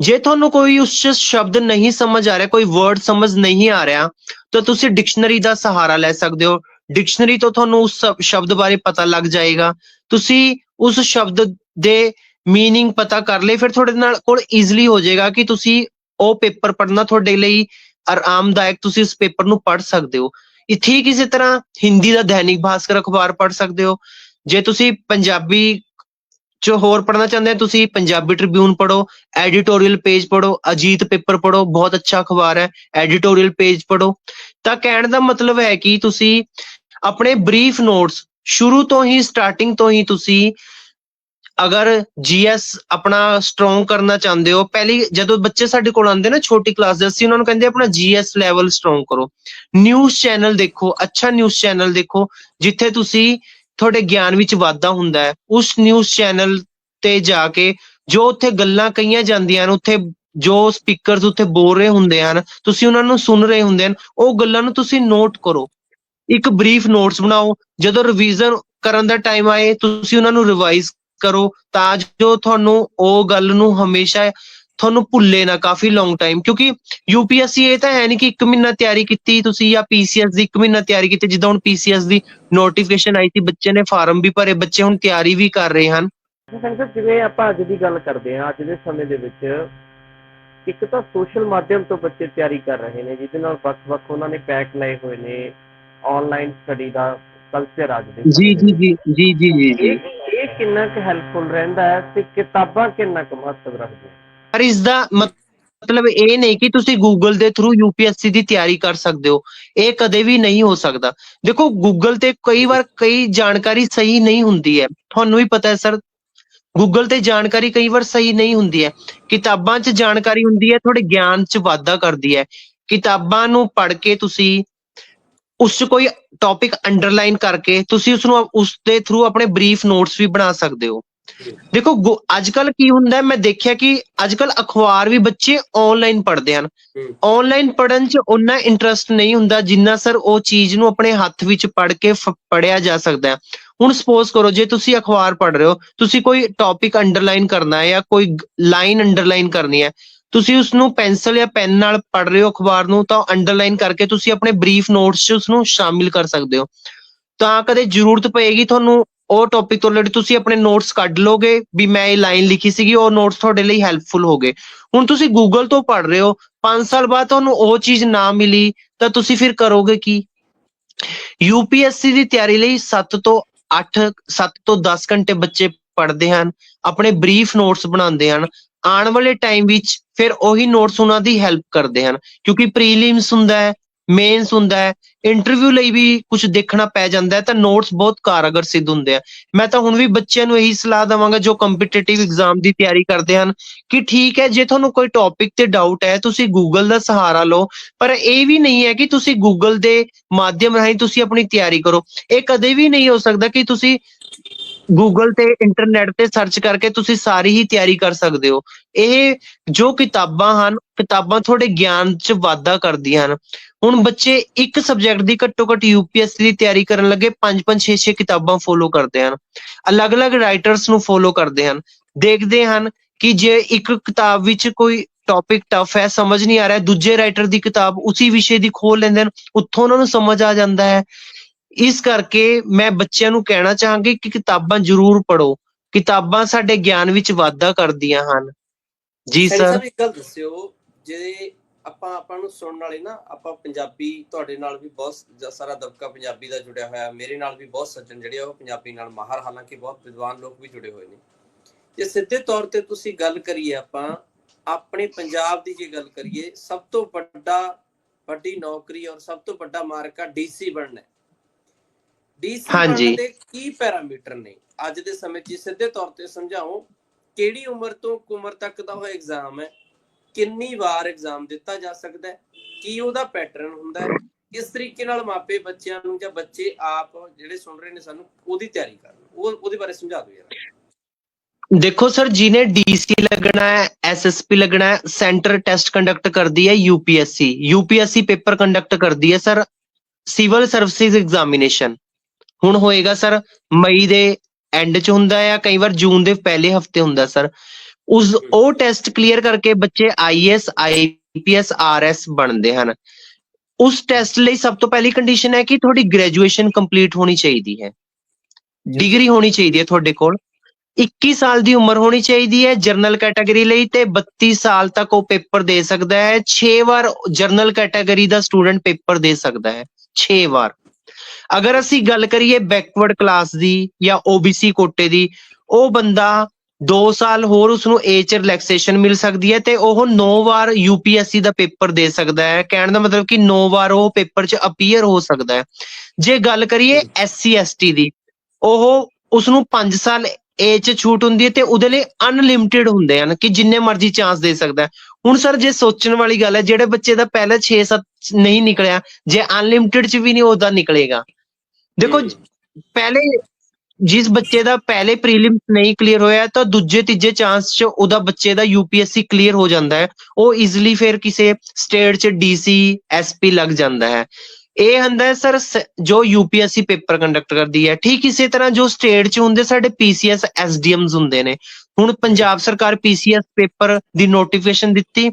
ਜੇ ਤੁਹਾਨੂੰ ਕੋਈ ਉਸ 'ਚ ਸ਼ਬਦ ਨਹੀਂ ਸਮਝ ਆ ਰਿਹਾ ਕੋਈ ਵਰਡ ਸਮਝ ਨਹੀਂ ਆ ਰਿਹਾ ਤਾਂ ਤੁਸੀਂ ਡਿਕਸ਼ਨਰੀ ਦਾ ਸਹਾਰਾ ਲੈ ਸਕਦੇ ਹੋ ਡਿਕਸ਼ਨਰੀ ਤੋਂ ਤੁਹਾਨੂੰ ਉਸ ਸ- ਸ਼ਬਦ ਬਾਰੇ ਪਤਾ ਲੱਗ ਜਾਏਗਾ ਤੁਸੀਂ ਉਸ ਸ਼ਬਦ ਦੇ मीनिंग ਪਤਾ ਕਰ ਲਈ ਫਿਰ ਤੁਹਾਡੇ ਨਾਲ ਕੋਲ ਈਜ਼ੀਲੀ ਹੋ ਜਾਏਗਾ ਕਿ ਤੁਸੀਂ ਉਹ ਪੇਪਰ ਪੜ੍ਹਨਾ ਤੁਹਾਡੇ ਲਈ ਆਰਾਮਦਾਇਕ ਤੁਸੀਂ ਉਸ ਪੇਪਰ ਨੂੰ ਪੜ੍ਹ ਸਕਦੇ ਹੋ ਇਹ ਠੀਕ ਇਸੇ ਤਰ੍ਹਾਂ ਹਿੰਦੀ ਦਾ ਦੈਨਿਕ ਭਾਸਕਰ ਅਖਬਾਰ ਪੜ੍ਹ ਸਕਦੇ ਹੋ। ਜੇ ਤੁਸੀਂ ਪੰਜਾਬੀ ਚ ਹੋਰ ਪੜ੍ਹਨਾ ਚਾਹੁੰਦੇ ਹੋ, ਤੁਸੀਂ ਪੰਜਾਬੀ ਟ੍ਰਿਬਿਊਨ ਪੜ੍ਹੋ ਐਡੀਟੋਰੀਅਲ ਪੇਜ ਪੜ੍ਹੋ, ਅਜੀਤ ਪੇਪਰ ਪੜ੍ਹੋ, ਬਹੁਤ ਅੱਛਾ ਅਖਬਾਰ ਹੈ ਐਡੀਟੋਰੀਅਲ ਪੇਜ ਪੜ੍ਹੋ। ਤਾਂ ਕਹਿਣ ਦਾ ਮਤਲਬ ਹੈ ਕਿ ਤੁਸੀਂ ਆਪਣੇ ਬਰੀਫ ਨੋਟਸ ਸ਼ੁਰੂ ਤੋਂ ਹੀ ਸਟਾਰਟਿੰਗ ਤੋਂ ਹੀ ਤੁਸੀਂ ਅਗਰ ਜੀਐਸ ਆਪਣਾ ਸਟਰੋਂਗ ਕਰਨਾ ਚਾਹੁੰਦੇ ਹੋ, ਪਹਿਲੀ ਜਦੋਂ ਬੱਚੇ ਸਾਡੇ ਕੋਲ ਆਉਂਦੇ ਨਾ ਛੋਟੀ ਕਲਾਸ ਦੇ, ਅਸੀਂ ਉਹਨਾਂ ਨੂੰ ਕਹਿੰਦੇ ਆਪਣਾ ਜੀਐਸ ਲੈਵਲ ਸਟਰੋਂਗ ਕਰੋ। ਨਿਊਜ਼ ਚੈਨਲ ਦੇਖੋ, ਅੱਛਾ ਨਿਊਜ਼ ਚੈਨਲ ਦੇਖੋ, ਜਿੱਥੇ ਤੁਸੀਂ ਤੁਹਾਡੇ ਗਿਆਨ ਵਿੱਚ ਵਾਧਾ ਹੁੰਦਾ ਹੈ। ਉਸ ਨਿਊਜ਼ ਚੈਨਲ ਤੇ ਜਾ ਕੇ ਜੋ ਉੱਥੇ ਗੱਲਾਂ ਕਹੀਆਂ ਜਾਂਦੀਆਂ ਹਨ, ਉੱਥੇ ਜੋ ਸਪੀਕਰਸ ਉੱਥੇ ਬੋਲ ਰਹੇ ਹੁੰਦੇ ਹਨ, ਤੁਸੀਂ ਉਹਨਾਂ ਨੂੰ ਸੁਣ ਰਹੇ ਹੁੰਦੇ ਹਨ, ਉਹ ਗੱਲਾਂ ਨੂੰ ਤੁਸੀਂ ਨੋਟ ਕਰੋ। ਇੱਕ ਬਰੀਫ ਨੋਟਸ ਬਣਾਓ। ਜਦੋਂ ਰਿਵੀਜ਼ਨ ਕਰਨ ਦਾ ਟਾਈਮ ਆਏ, ਤੁਸੀਂ ਉਹਨਾਂ ਨੂੰ ਰਿਵਾਈਜ਼ ਕਰੋ ਤਾਂ ਜੋ ਤੁਹਾਨੂੰ ਉਹ ਗੱਲ ਨੂੰ ਹਮੇਸ਼ਾ ਤੁਹਾਨੂੰ ਭੁੱਲੇ ਨਾ ਕਾਫੀ ਲੌਂਗ ਟਾਈਮ ਕਿਉਂਕਿ ਯੂਪੀਐਸਸੀ ਇਹ ਤਾਂ ਹੈ ਨਹੀਂ ਕਿ 1 ਮਹੀਨਾ ਤਿਆਰੀ ਕੀਤੀ ਤੁਸੀਂ ਜਾਂ ਪੀਸੀਐਸ ਦੀ 1 ਮਹੀਨਾ ਤਿਆਰੀ ਕੀਤੀ ਜਿੱਦਾਂ ਹੁਣ ਪੀਸੀਐਸ ਦੀ ਨੋਟੀਫਿਕੇਸ਼ਨ ਆਈ ਸੀ ਬੱਚੇ ਨੇ ਫਾਰਮ ਵੀ ਭਰੇ ਬੱਚੇ ਹੁਣ ਤਿਆਰੀ ਵੀ ਕਰ ਰਹੇ ਹਨ। ਸੰਗਤ ਜਿਵੇਂ ਆਪਾਂ ਅੱਜ ਦੀ ਗੱਲ ਕਰਦੇ ਹਾਂ ਅੱਜ ਦੇ ਸਮੇਂ ਦੇ ਵਿੱਚ ਇੱਕ ਤਾਂ ਸੋਸ਼ਲ ਮਾਧਿਅਮ ਤੋਂ ਬੱਚੇ ਤਿਆਰੀ ਕਰ ਰਹੇ ਨੇ ਜਿਹਦੇ ਨਾਲ ਵੱਖ-ਵੱਖ ਉਹਨਾਂ ਨੇ ਪੈਕ ਲਏ ਹੋਏ ਨੇ ਆਨਲਾਈਨ ਸਟੱਡੀ ਦਾ ਕਲਚਰ ਅੱਜ ਦੇ ਜੀ ਜੀ ਜੀ ਜੀ ਜੀ। ਜੀ ਇਹ ਕਿੰਨਾ ਕੁ ਹੈਲਪਫੁਲ ਰਹਿੰਦਾ ਹੈ ਤੇ ਕਿਤਾਬਾਂ ਕਿੰਨਾ ਕੁ ਮਹੱਤਵ ਰੱਖਦੀਆਂ ਪਰ ਇਸ ਦਾ ਮਤਲਬ ਇਹ ਨਹੀਂ ਕਿ ਤੁਸੀਂ ਗੂਗਲ ਦੇ ਥਰੂ ਯੂਪੀਐਸਸੀ ਦੀ ਤਿਆਰੀ ਕਰ ਸਕਦੇ ਹੋ। ਇਹ ਕਦੇ ਵੀ ਨਹੀਂ ਹੋ ਸਕਦਾ। ਦੇਖੋ ਗੂਗਲ ਤੇ ਕਈ ਵਾਰ ਕਈ ਜਾਣਕਾਰੀ ਸਹੀ ਨਹੀਂ ਹੁੰਦੀ ਹੈ। ਤੁਹਾਨੂੰ ਵੀ ਪਤਾ ਹੈ ਸਰ ਗੂਗਲ ਤੇ ਜਾਣਕਾਰੀ ਕਈ ਵਾਰ ਸਹੀ ਨਹੀਂ ਹੁੰਦੀ ਹੈ। ਕਿਤਾਬਾਂ 'ਚ ਜਾਣਕਾਰੀ ਹੁੰਦੀ ਹੈ ਤੁਹਾਡੇ ਗਿਆਨ 'ਚ ਵਾਧਾ ਕਰਦੀ ਹੈ। ਕਿਤਾਬਾਂ ਨੂੰ ਪੜ੍ਹ ਕੇ ਤੁਸੀਂ ਉਸ 'ਚ ਕੋਈ ਟੌਪਿਕ ਅੰਡਰਲਾਈਨ ਕਰਕੇ ਤੁਸੀਂ ਉਸ ਨੂੰ ਉਸ ਦੇ ਥਰੂ ਆਪਣੇ ਬਰੀਫ ਨੋਟਸ ਵੀ ਬਣਾ ਸਕਦੇ ਹੋ। ਦੇਖੋ ਅੱਜ ਕੱਲ ਕੀ ਹੁੰਦਾ ਮੈਂ ਦੇਖਿਆ ਕਿ ਅੱਜ ਕੱਲ ਅਖਬਾਰ ਵੀ ਬੱਚੇ ਆਨਲਾਈਨ ਪੜ੍ਹਦੇ ਹਨ। ਆਨਲਾਈਨ ਪੜਨ 'ਚ ਉਹਨਾਂ ਇੰਟਰਸਟ ਨਹੀਂ ਹੁੰਦਾ ਜਿੰਨਾ ਸਰ ਉਹ ਚੀਜ਼ ਨੂੰ ਆਪਣੇ ਹੱਥ ਵਿੱਚ ਪੜ ਕੇ ਫ- ਜਾ ਸਕਦਾ ਹੈ। ਹੁਣ ਸਪੋਜ਼ ਕਰੋ, ਜੇ ਤੁਸੀਂ ਅਖਬਾਰ ਪੜ੍ਹ ਰਹੇ ਹੋ, ਤੁਸੀਂ ਕੋਈ ਟੌਪਿਕ ਅੰਡਰਲਾਈਨ ਕਰਨਾ ਹੈ ਜਾਂ ਕੋਈ ਲਾਈਨ ਅੰਡਰਲਾਈਨ ਕਰਨੀ ਹੈ ਤੁਸੀਂ ਉਸ ਨੂੰ ਪੈਨਸਲ ਜਾਂ ਪੈਨ ਨਾਲ ਪੜ੍ਹ ਰਹੇ ਹੋ ਅਖਬਾਰ ਨੂੰ, ਤਾਂ ਅੰਡਰਲਾਈਨ ਕਰਕੇ ਤੁਸੀਂ ਆਪਣੇ ਬਰੀਫ ਨੋਟਸ 'ਚ ਉਸ ਨੂੰ ਸ਼ਾਮਿਲ ਕਰ ਸਕਦੇ ਹੋ। ਤਾਂ ਕਦੇ ਜ਼ਰੂਰਤ ਪਏਗੀ ਤੁਹਾਨੂੰ ਉਹ ਟੌਪਿਕ ਤੋਂ ਰਿਲੇਟਡ ਤੁਸੀਂ ਆਪਣੇ ਨੋਟਸ ਕੱਢ ਲੋਗੇ, ਵੀ ਮੈਂ ਇਹ ਲਾਈਨ ਲਿਖੀ ਸੀਗੀ, ਉਹ ਨੋਟਸ ਤੁਹਾਡੇ ਲਈ ਹੈਲਪਫੁਲ ਹੋਗੇ ਹੁਣ ਤੁਸੀਂ ਗੂਗਲ ਤੋਂ ਪੜ੍ਹ ਰਹੇ ਹੋ 5 ਸਾਲ ਬਾਅਦ ਤੁਹਾਨੂੰ ਉਹ ਚੀਜ਼ ਨਾ ਮਿਲੀ, ਤਾਂ ਤੁਸੀਂ ਫਿਰ ਕਰੋਗੇ ਕੀ? ਯੂਪੀਐਸਸੀ ਦੀ ਤਿਆਰੀ ਲਈ 7 ਤੋਂ 8 7 ਤੋਂ 10 ਘੰਟੇ ਬੱਚੇ ਪੜ੍ਹਦੇ ਹਨ, ਆਪਣੇ ਬਰੀਫ ਨੋਟਸ ਬਣਾਉਂਦੇ ਹਨ। ਆਉਣ ਵਾਲੇ ਟਾਈਮ ਵਿੱਚ ਫਿਰ ਉਹੀ ਨੋਟਸ ਉਹਨਾਂ ਦੀ ਹੈਲਪ ਕਰਦੇ ਹਨ, ਕਿਉਂਕਿ ਪ੍ਰੀਲਿਮਸ ਹੁੰਦਾ ਹੈ ਮੇਨਸ ਹੁੰਦਾ ਹੈ ਇੰਟਰਵਿਊ ਲਈ ਵੀ ਕੁਝ ਦੇਖਣਾ ਪੈ ਜਾਂਦਾ ਹੈ ਤਾਂ ਨੋਟਸ ਬਹੁਤ ਕਾਰਗਰ ਸਿੱਧ ਹੁੰਦੇ ਆ। ਮੈਂ ਤਾਂ ਹੁਣ ਵੀ ਬੱਚਿਆਂ ਨੂੰ ਇਹੀ ਸਲਾਹ ਦਵਾਂਗਾ ਜੋ ਕੰਪੀਟੀਟਿਵ ਐਗਜ਼ਾਮ ਦੀ ਤਿਆਰੀ ਕਰਦੇ ਹਨ ਕਿ ਠੀਕ ਹੈ, ਜੇ ਤੁਹਾਨੂੰ ਕੋਈ ਟੌਪਿਕ ਤੇ ਡਾਊਟ ਹੈ, ਤੁਸੀਂ ਗੂਗਲ ਦਾ ਸਹਾਰਾ ਲਓ, ਪਰ ਇਹ ਵੀ ਨਹੀਂ ਹੈ ਕਿ ਤੁਸੀਂ ਗੂਗਲ ਦੇ ਮਾਧਿਅਮ ਰਾਹੀਂ ਤੁਸੀਂ ਆਪਣੀ ਤਿਆਰੀ ਕਰੋ। ਇਹ ਕਦੇ ਵੀ ਨਹੀਂ ਹੋ ਸਕਦਾ ਕਿ ਤੁਸੀਂ ਗੂਗਲ ਤੇ ਇੰਟਰਨੈਟ ਤੇ ਸਰਚ ਕਰਕੇ ਤੁਸੀਂ ਸਾਰੀ ਹੀ ਤਿਆਰੀ ਕਰ ਸਕਦੇ ਹੋ। ਇਹ ਜੋ ਕਿਤਾਬਾਂ ਹਨ, ਕਿਤਾਬਾਂ ਤੁਹਾਡੇ ਗਿਆਨ 'ਚ ਵਾਧਾ ਕਰਦੀਆਂ ਹਨ। ਹੁਣ ਬੱਚੇ ਇੱਕ ਸਬਜੈਕਟ ਦੀ ਘੱਟੋ ਘੱਟ ਯੂਪੀਐਸਸੀ ਦੀ ਤਿਆਰੀ ਕਰਨ ਲੱਗੇ 5-5 6-6 ਕਿਤਾਬਾਂ ਫੋਲੋ ਕਰਦੇ ਹਨ। ਅਲੱਗ-ਅਲੱਗ ਰਾਈਟਰਸ ਨੂੰ ਫੋਲੋ ਕਰਦੇ ਹਨ। ਦੇਖਦੇ ਹਨ ਕਿ ਜੇ ਇੱਕ ਕਿਤਾਬ ਵਿੱਚ ਕੋਈ ਟੌਪਿਕ ਟਫ ਹੈ, ਸਮਝ ਨਹੀਂ ਆ ਰਿਹਾ, ਦੂਜੇ ਰਾਈਟਰ ਦੀ ਕਿਤਾਬ ਉਸੇ ਵਿਸ਼ੇ ਦੀ ਖੋਲ ਲੈਂਦੇ ਹਨ, ਉੱਥੋਂ ਉਹਨਾਂ ਨੂੰ ਸਮਝ ਆ ਜਾਂਦਾ ਹੈ। ਇਸ ਕਰਕੇ ਮੈਂ ਬੱਚਿਆਂ ਨੂੰ ਕਹਿਣਾ ਚਾਹਾਂਗੀ ਕਿ ਕਿਤਾਬਾਂ ਜ਼ਰੂਰ ਪੜੋ ਕਿਤਾਬਾਂ ਸਾਡੇ ਗਿਆਨ ਵਿੱਚ ਵਾਧਾ ਕਰਦੀਆਂ ਹਨ। ਜੀ ਸਰ। ਇੱਕ ਗੱਲ ਦੱਸਿਓ ਜੇ ਆਪਾਂ ਆਪਾਂ ਨੂੰ ਸੁਣਨ ਵਾਲੇ ਨਾ ਆਪਾਂ ਪੰਜਾਬੀ ਤੁਹਾਡੇ ਨਾਲ ਵੀ ਬਹੁਤ ਸਾਰਾ ਦਬਕਾ ਪੰਜਾਬੀ ਦਾ ਜੁੜਿਆ ਹੋਇਆ ਮੇਰੇ ਨਾਲ ਵੀ ਬਹੁਤ ਸੱਜਣ ਜਿਹੜੇ ਆ ਉਹ ਪੰਜਾਬੀ ਨਾਲ ਮਾਹਰ ਹਾਲਾਂਕਿ ਬਹੁਤ ਵਿਦਵਾਨ ਲੋਕ ਵੀ ਜੁੜੇ ਹੋਏ ਨੇ। ਜੇ ਸਿੱਧੇ ਤੌਰ ਤੇ ਤੁਸੀਂ ਗੱਲ ਕਰੀਏ ਆਪਾਂ ਆਪਣੇ ਪੰਜਾਬ ਦੀ ਜੇ ਗੱਲ ਕਰੀਏ ਸਭ ਤੋਂ ਵੱਡਾ ਵੱਡੀ ਨੌਕਰੀ ਔਰ ਸਭ ਤੋਂ ਵੱਡਾ ਮਾਰਕਾ ਡੀਸੀ ਬਣਨਾ ਹੈ। ਡੀਸੀ। ਬਣਨ ਦੇ ਕੀ ਪੈਰਾਮੀਟਰ ਨੇ? ਅੱਜ ਦੇ ਸਮੇਂ 'ਚ ਸਿੱਧੇ ਤੌਰ ਤੇ ਸਮਝਾਓ ਕਿਹੜੀ ਉਮਰ ਤੋਂ ਉਮਰ ਤੱਕ ਦਾ ਉਹ ਐਗਜ਼ਾਮ ਹੈ? ਕਿੰਨੀ ਵਾਰ ਐਗਜ਼ਾਮ ਦਿੱਤਾ ਜਾ ਸਕਦਾ ਹੈ? ਕੀ ਉਹਦਾ ਪੈਟਰਨ ਹੁੰਦਾ ਹੈ? ਕਿਸ ਤਰੀਕੇ ਨਾਲ ਮਾਪੇ ਬੱਚਿਆਂ ਨੂੰ ਜਾਂ ਬੱਚੇ ਆਪ ਜਿਹੜੇ ਸੁਣ ਰਹੇ ਨੇ ਸਾਨੂੰ ਉਹਦੀ ਤਿਆਰੀ ਕਰਨ? ਉਹ ਉਹਦੇ ਬਾਰੇ ਸਮਝਾ ਦਿਓ ਯਾਰ ਦੇਖੋ ਸਰ ਜਿਹਨੇ ਡੀਸੀ ਲੱਗਣਾ ਹੈ ਐਸਐਸਪੀ ਲੱਗਣਾ ਹੈ ਸੈਂਟਰ ਟੈਸਟ ਕੰਡਕਟ ਕਰਦੀ ਹੈ ਯੂਪੀਐਸਸੀ ਯੂਪੀਐਸਸੀ ਪੇਪਰ ਕੰਡਕਟ ਕਰਦੀ ਹੈ ਸਰ ਸਿਵਲ ਸਰਵਿਸਿਜ਼ ਐਗਜ਼ਾਮੀਨੇਸ਼ਨ। ਹੁਣ ਹੋਏਗਾ ਸਰ ਮਈ ਦੇ ਐਂਡ ਚ ਹੁੰਦਾ ਹੈ ਕਈ ਵਾਰ ਜੂਨ ਦੇ ਪਹਿਲੇ ਹਫ਼ਤੇ ਹੁੰਦਾ ਸਰ। ਉਸ ਉਹ ਟੈਸਟ ਕਲੀਅਰ ਕਰਕੇ ਬੱਚੇ ਆਈਐਸ ਆਈਪੀਐਸ ਆਰਐਸ ਬਣਦੇ ਹਨ। ਉਸ ਟੈਸਟ ਲਈ ਸਭ ਤੋਂ ਪਹਿਲੀ ਕੰਡੀਸ਼ਨ ਹੈ ਕਿ ਤੁਹਾਡੀ ਗ੍ਰੈਜੂਏਸ਼ਨ ਕੰਪਲੀਟ ਹੋਣੀ ਚਾਹੀਦੀ ਹੈ। ਡਿਗਰੀ ਹੋਣੀ ਚਾਹੀਦੀ ਹੈ ਤੁਹਾਡੇ ਕੋਲ। 21 ਸਾਲ ਦੀ ਉਮਰ ਹੋਣੀ ਚਾਹੀਦੀ ਹੈ ਜਰਨਲ ਕੈਟਾਗਰੀ ਲਈ ਤੇ 32 ਸਾਲ ਤੱਕ ਉਹ ਪੇਪਰ ਦੇ ਸਕਦਾ ਹੈ। 6 ਵਾਰ ਜਰਨਲ ਕੈਟਾਗਰੀ ਦਾ ਸਟੂਡੈਂਟ ਪੇਪਰ ਦੇ ਸਕਦਾ ਹੈ। 6 ਵਾਰ। ਅਗਰ ਅਸੀਂ ਗੱਲ ਕਰੀਏ ਬੈਕਵਰਡ ਕਲਾਸ ਦੀ ਜਾਂ OBC ਕੋਟੇ ਦੀ ਉਹ ਬੰਦਾ 2 ਸਾਲ ਹੋਰ ਉਸ ਨੂੰ ਏਜ ਰਿਲੈਕਸੇਸ਼ਨ ਮਿਲ ਸਕਦੀ ਹੈ ਤੇ ਉਹ 9 ਵਾਰ UPSC ਦਾ ਪੇਪਰ ਦੇ ਸਕਦਾ ਹੈ। ਕਹਿਣ ਦਾ ਮਤਲਬ ਕਿ 9 ਵਾਰ ਉਹ ਪੇਪਰ 'ਚ ਅਪੀਅਰ ਹੋ ਸਕਦਾ ਹੈ। ਜੇ ਗੱਲ ਕਰੀਏ SC ST ਦੀ ਉਹ ਉਸ ਨੂੰ 5 ਸਾਲ ਏਜ 'ਚ ਛੂਟ ਹੁੰਦੀ ਹੈ ਤੇ ਉਹਦੇ ਲਈ ਅਨਲਿਮਿਟਿਡ ਹੁੰਦੇ ਹਨ ਕਿ ਜਿੰਨੇ ਮਰਜ਼ੀ ਚਾਂਸ ਦੇ ਸਕਦਾ ਹੈ। ਹੁਣ ਸਰ ਜੇ ਸੋਚਣ ਵਾਲੀ ਗੱਲ ਹੈ ਜਿਹੜੇ ਬੱਚੇ ਦਾ ਪਹਿਲਾ 6-7 ਨਹੀਂ ਨਿਕਲਿਆ ਜੇ ਅਨਲਿਮਿਟਿਡ 'ਚ ਵੀ ਨਹੀਂ ਉਹਦਾ ਨਿਕਲੇਗਾ। ਦੇਖੋ ਪਹਿਲੇ ਜਿਸ ਬੱਚੇ ਦਾ ਪਹਿਲੇ ਪ੍ਰੀਲਿਮਸ ਨਹੀਂ ਕਲੀਅਰ ਹੋਇਆ ਤਾਂ ਦੂਜੇ ਤੀਜੇ ਚਾਂਸ 'ਚ ਉਹਦਾ ਬੱਚੇ ਦਾ ਯੂਪੀਐਸਸੀ ਕਲੀਅਰ ਹੋ ਜਾਂਦਾ ਹੈ। ਉਹ ਈਜ਼ੀਲੀ ਫਿਰ ਕਿਸੇ ਸਟੇਟ 'ਚ ਡੀਸੀ ਐਸਪੀ ਲੱਗ ਜਾਂਦਾ ਹੈ। ਇਹ ਹੁੰਦਾ ਹੈ ਸਰ ਜੋ ਯੂਪੀਐਸਸੀ ਪੇਪਰ ਕੰਡਕਟ ਕਰਦੀ ਹੈ। ਠੀਕ ਇਸੇ ਤਰ੍ਹਾਂ ਜੋ ਸਟੇਟ 'ਚ ਹੁੰਦੇ ਸਾਡੇ ਪੀਸੀਐਸ ਐਸਡੀਐਮਸ ਹੁੰਦੇ ਨੇ। ਹੁਣ ਪੰਜਾਬ ਸਰਕਾਰ ਪੀਸੀਐਸ ਪੇਪਰ ਦੀ ਨੋਟੀਫਿਕੇਸ਼ਨ ਦਿੱਤੀ।